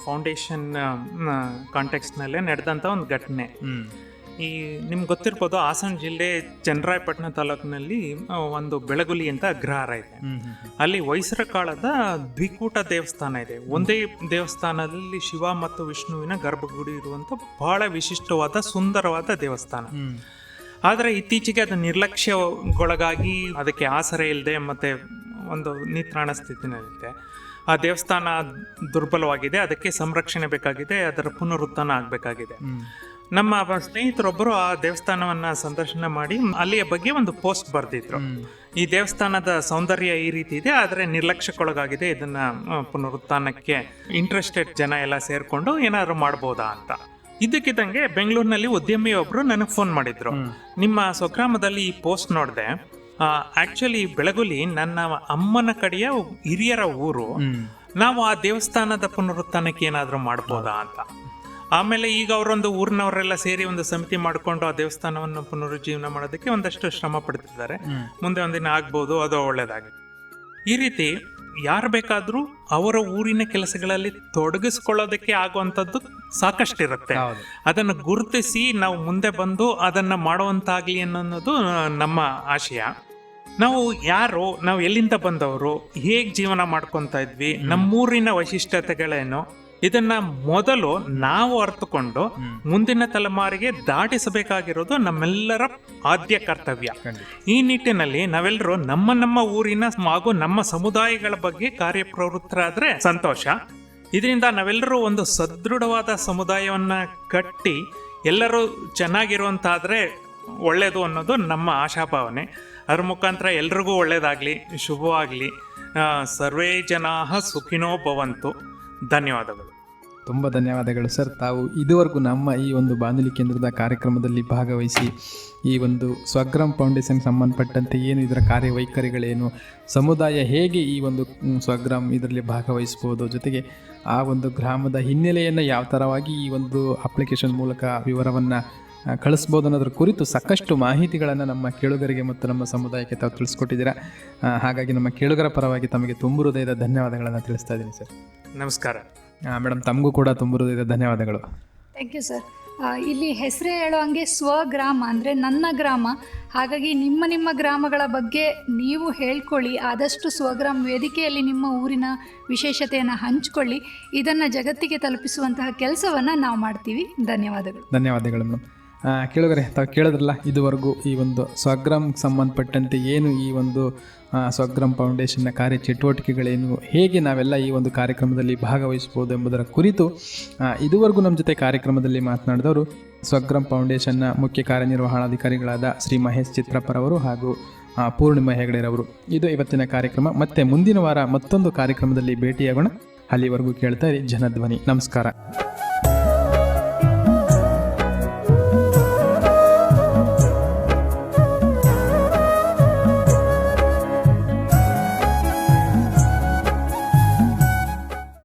ಫೌಂಡೇಶನ್ ಕಾಂಟೆಕ್ಸ್ನಲ್ಲೇ ನಡೆದಂಥ ಒಂದು ಘಟನೆ. ಈ ನಿಮ್ಗೆ ಗೊತ್ತಿರ್ಬೋದು ಹಾಸನ ಜಿಲ್ಲೆ ಚನ್ನರಾಯಪಟ್ಟಣ ತಾಲೂಕಿನಲ್ಲಿ ಒಂದು ಬೆಳಗುಲಿ ಅಂತ ಅಗ್ರಹಾರ ಇದೆ. ಅಲ್ಲಿ ಹೊಯ್ಸರ ಕಾಲದ ದ್ವಿಕೂಟ ದೇವಸ್ಥಾನ ಇದೆ. ಒಂದೇ ದೇವಸ್ಥಾನದಲ್ಲಿ ಶಿವ ಮತ್ತು ವಿಷ್ಣುವಿನ ಗರ್ಭಗುಡಿ ಇರುವಂಥ ಬಹಳ ವಿಶಿಷ್ಟವಾದ ಸುಂದರವಾದ ದೇವಸ್ಥಾನ. ಆದರೆ ಇತ್ತೀಚೆಗೆ ಅದು ನಿರ್ಲಕ್ಷ್ಯಗೊಳಗಾಗಿ ಅದಕ್ಕೆ ಆಸರೆ ಇಲ್ಲದೆ ಮತ್ತೆ ಒಂದು ನಿತ್ರಾಣ ಸ್ಥಿತಿನಲ್ಲಿದೆ. ಆ ದೇವಸ್ಥಾನ ದುರ್ಬಲವಾಗಿದೆ ಅದಕ್ಕೆ ಸಂರಕ್ಷಣೆ ಬೇಕಾಗಿದೆ ಅದರ ಪುನರುತ್ಥಾನ ಆಗಬೇಕಾಗಿದೆ. ನಮ್ಮ ಸ್ನೇಹಿತರೊಬ್ಬರು ಆ ದೇವಸ್ಥಾನವನ್ನ ಸಂದರ್ಶನ ಮಾಡಿ ಅಲ್ಲಿಯ ಬಗ್ಗೆ ಒಂದು ಪೋಸ್ಟ್ ಬರೆದಿದ್ರು. ಈ ದೇವಸ್ಥಾನದ ಸೌಂದರ್ಯ ಈ ರೀತಿ ಇದೆ ಆದರೆ ನಿರ್ಲಕ್ಷ್ಯಕ್ಕೊಳಗಾಗಿದೆ. ಇದನ್ನ ಪುನರುತ್ಥಾನಕ್ಕೆ ಇಂಟ್ರೆಸ್ಟೆಡ್ ಜನ ಎಲ್ಲ ಸೇರ್ಕೊಂಡು ಏನಾದ್ರು ಮಾಡ್ಬೋದಾ ಅಂತ. ಇದಕ್ಕಿದ್ದಂಗೆ ಬೆಂಗಳೂರಿನಲ್ಲಿ ಉದ್ಯಮಿ ಒಬ್ರು ನನಗೆ ಫೋನ್ ಮಾಡಿದ್ರು. ನಿಮ್ಮ ಸ್ವಗ್ರಾಮದಲ್ಲಿ ಈ ಪೋಸ್ಟ್ ನೋಡಿದೆ ಆಕ್ಚುಲಿ ಬೆಳಗುಲಿ ನನ್ನ ಅಮ್ಮನ ಕಡೆಯ ಹಿರಿಯರ ಊರು. ನಾವು ಆ ದೇವಸ್ಥಾನದ ಪುನರುತ್ಥಾನಕ್ಕೆ ಏನಾದರೂ ಮಾಡ್ಬೋದಾ ಅಂತ. ಆಮೇಲೆ ಈಗ ಅವರೊಂದು ಊರಿನವರೆಲ್ಲ ಸೇರಿ ಒಂದು ಸಮಿತಿ ಮಾಡಿಕೊಂಡು ಆ ದೇವಸ್ಥಾನವನ್ನು ಪುನರುಜ್ಜೀವನ ಮಾಡೋದಕ್ಕೆ ಒಂದಷ್ಟು ಶ್ರಮ ಪಡ್ತಿದ್ದಾರೆ. ಮುಂದೆ ಒಂದಿನ ಆಗ್ಬೋದು ಅದು ಒಳ್ಳೇದಾಗಿ ಈ ರೀತಿ ಯಾರು ಬೇಕಾದರೂ ಅವರ ಊರಿನ ಕೆಲಸಗಳಲ್ಲಿ ತೊಡಗಿಸ್ಕೊಳ್ಳೋದಕ್ಕೆ ಆಗುವಂಥದ್ದು ಸಾಕಷ್ಟು ಇರುತ್ತೆ ಅದನ್ನು ಗುರುತಿಸಿ ನಾವು ಮುಂದೆ ಬಂದು ಅದನ್ನು ಮಾಡುವಂತಾಗಲಿ ಅನ್ನೋದು ನಮ್ಮ ಆಶಯ. ನಾವು ಯಾರು ನಾವು ಎಲ್ಲಿಂದ ಬಂದವರು ಹೇಗೆ ಜೀವನ ಮಾಡ್ಕೊತಾ ಇದ್ವಿ ನಮ್ಮೂರಿನ ವೈಶಿಷ್ಟ್ಯತೆಗಳೇನು ಇದನ್ನ ಮೊದಲು ನಾವು ಅರ್ಥಕೊಂಡು ಮುಂದಿನ ತಲೆಮಾರಿಗೆ ದಾಟಿಸಬೇಕಾಗಿರೋದು ನಮ್ಮೆಲ್ಲರ ಆದ್ಯ ಕರ್ತವ್ಯ. ಈ ನಿಟ್ಟಿನಲ್ಲಿ ನಾವೆಲ್ಲರೂ ನಮ್ಮ ನಮ್ಮ ಊರಿನ ಹಾಗೂ ನಮ್ಮ ಸಮುದಾಯಗಳ ಬಗ್ಗೆ ಕಾರ್ಯಪ್ರವೃತ್ತರಾದ್ರೆ ಸಂತೋಷ. ಇದರಿಂದ ನಾವೆಲ್ಲರೂ ಒಂದು ಸದೃಢವಾದ ಸಮುದಾಯವನ್ನ ಕಟ್ಟಿ ಎಲ್ಲರೂ ಚೆನ್ನಾಗಿರುವಂತಾದ್ರೆ ಒಳ್ಳೆಯದು ಅನ್ನೋದು ನಮ್ಮ ಆಶಾಭಾವನೆ. ಅದ್ರ ಮುಖಾಂತರ ಎಲ್ರಿಗೂ ಒಳ್ಳೆಯದಾಗಲಿ ಶುಭವಾಗಲಿ. ಸರ್ವೇ ಜನಾ ಸುಖಿನೋ ಭವಂತು. ಧನ್ಯವಾದಗಳು. ತುಂಬ ಧನ್ಯವಾದಗಳು ಸರ್. ತಾವು ಇದುವರೆಗೂ ನಮ್ಮ ಈ ಒಂದು ಬಾನುಲಿ ಕೇಂದ್ರದ ಕಾರ್ಯಕ್ರಮದಲ್ಲಿ ಭಾಗವಹಿಸಿ ಈ ಒಂದು ಸ್ವಗ್ರಾಮ್ ಫೌಂಡೇಶನ್ ಸಂಬಂಧಪಟ್ಟಂತೆ ಏನು ಇದರ ಕಾರ್ಯವೈಖರಿಗಳೇನು, ಸಮುದಾಯ ಹೇಗೆ ಈ ಒಂದು ಸ್ವಗ್ರಾಮ್ ಇದರಲ್ಲಿ ಭಾಗವಹಿಸ್ಬೋದು, ಜೊತೆಗೆ ಆ ಒಂದು ಗ್ರಾಮದ ಹಿನ್ನೆಲೆಯನ್ನು ಯಾವ ಥರವಾಗಿ ಈ ಒಂದು ಅಪ್ಲಿಕೇಶನ್ ಮೂಲಕ ವಿವರವನ್ನು ಕಳಿಸ್ಬೋದು ಅನ್ನೋದ್ರ ಕುರಿತು ಸಾಕಷ್ಟು ಮಾಹಿತಿಗಳನ್ನು ನಮ್ಮ ಕೇಳುಗರಿಗೆ ಮತ್ತು ನಮ್ಮ ಸಮುದಾಯಕ್ಕೆ ತಾವು ತಿಳಿಸ್ಕೊಟ್ಟಿದ್ದೀರಾ. ಹಾಗಾಗಿ ನಮ್ಮ ಕೇಳುಗರ ಪರವಾಗಿ ತಮಗೆ ತುಂಬು ಹೃದಯದ ಧನ್ಯವಾದಗಳನ್ನು ತಿಳಿಸ್ತಾ ಇದ್ದೀನಿ ಸರ್. ನಮಸ್ಕಾರ. ಮೇಡಮ್ ತಮಗೂ ಕೂಡ ತುಂಬಿರೋದಿದೆ ಹೃದಯದ ಧನ್ಯವಾದಗಳು. ಥ್ಯಾಂಕ್ ಯು ಸರ್ ಇಲ್ಲಿ ಹೆಸರೇ ಹೇಳೋ ಹಂಗೆ ಸ್ವಗ್ರಾಮ ಅಂದರೆ ನನ್ನ ಗ್ರಾಮ. ಹಾಗಾಗಿ ನಿಮ್ಮ ನಿಮ್ಮ ಗ್ರಾಮಗಳ ಬಗ್ಗೆ ನೀವು ಹೇಳ್ಕೊಳ್ಳಿ. ಆದಷ್ಟು ಸ್ವಗ್ರಾಮ ವೇದಿಕೆಯಲ್ಲಿ ನಿಮ್ಮ ಊರಿನ ವಿಶೇಷತೆಯನ್ನು ಹಂಚಿಕೊಳ್ಳಿ. ಇದನ್ನು ಜಗತ್ತಿಗೆ ತಲುಪಿಸುವಂತಹ ಕೆಲಸವನ್ನು ನಾವು ಮಾಡ್ತೀವಿ. ಧನ್ಯವಾದಗಳು. ಧನ್ಯವಾದಗಳು ಮೇಡಮ್. ಕೇಳುಗರೆ, ತಾವು ಕೇಳಿದ್ರಲ್ಲ, ಇದುವರೆಗೂ ಈ ಒಂದು ಸ್ವಗ್ರಾಮ್ಗೆ ಸಂಬಂಧಪಟ್ಟಂತೆ ಏನು ಈ ಒಂದು ಸ್ವಗ್ರಾಮ್ ಫೌಂಡೇಶನ್ನ ಕಾರ್ಯ ಚಟುವಟಿಕೆಗಳೇನು, ಹೇಗೆ ನಾವೆಲ್ಲ ಈ ಒಂದು ಕಾರ್ಯಕ್ರಮದಲ್ಲಿ ಭಾಗವಹಿಸ್ಬೋದು ಎಂಬುದರ ಕುರಿತು ಇದುವರೆಗೂ ನಮ್ಮ ಜೊತೆ ಕಾರ್ಯಕ್ರಮದಲ್ಲಿ ಮಾತನಾಡಿದವರು ಸ್ವಗ್ರಾಮ್ ಫೌಂಡೇಶನ್ನ ಮುಖ್ಯ ಕಾರ್ಯನಿರ್ವಹಣಾಧಿಕಾರಿಗಳಾದ ಶ್ರೀ ಮಹೇಶ್ ಚಿತ್ರಪ್ಪರವರು ಹಾಗೂ ಪೂರ್ಣಿಮಾ ಹೆಗಡೆರವರು ಇದು ಇವತ್ತಿನ ಕಾರ್ಯಕ್ರಮ. ಮತ್ತೆ ಮುಂದಿನ ವಾರ ಮತ್ತೊಂದು ಕಾರ್ಯಕ್ರಮದಲ್ಲಿ ಭೇಟಿಯಾಗೋಣ. ಅಲ್ಲಿವರೆಗೂ ಕೇಳ್ತಾ ಇರಿ, ಜನಧ್ವನಿ. ನಮಸ್ಕಾರ.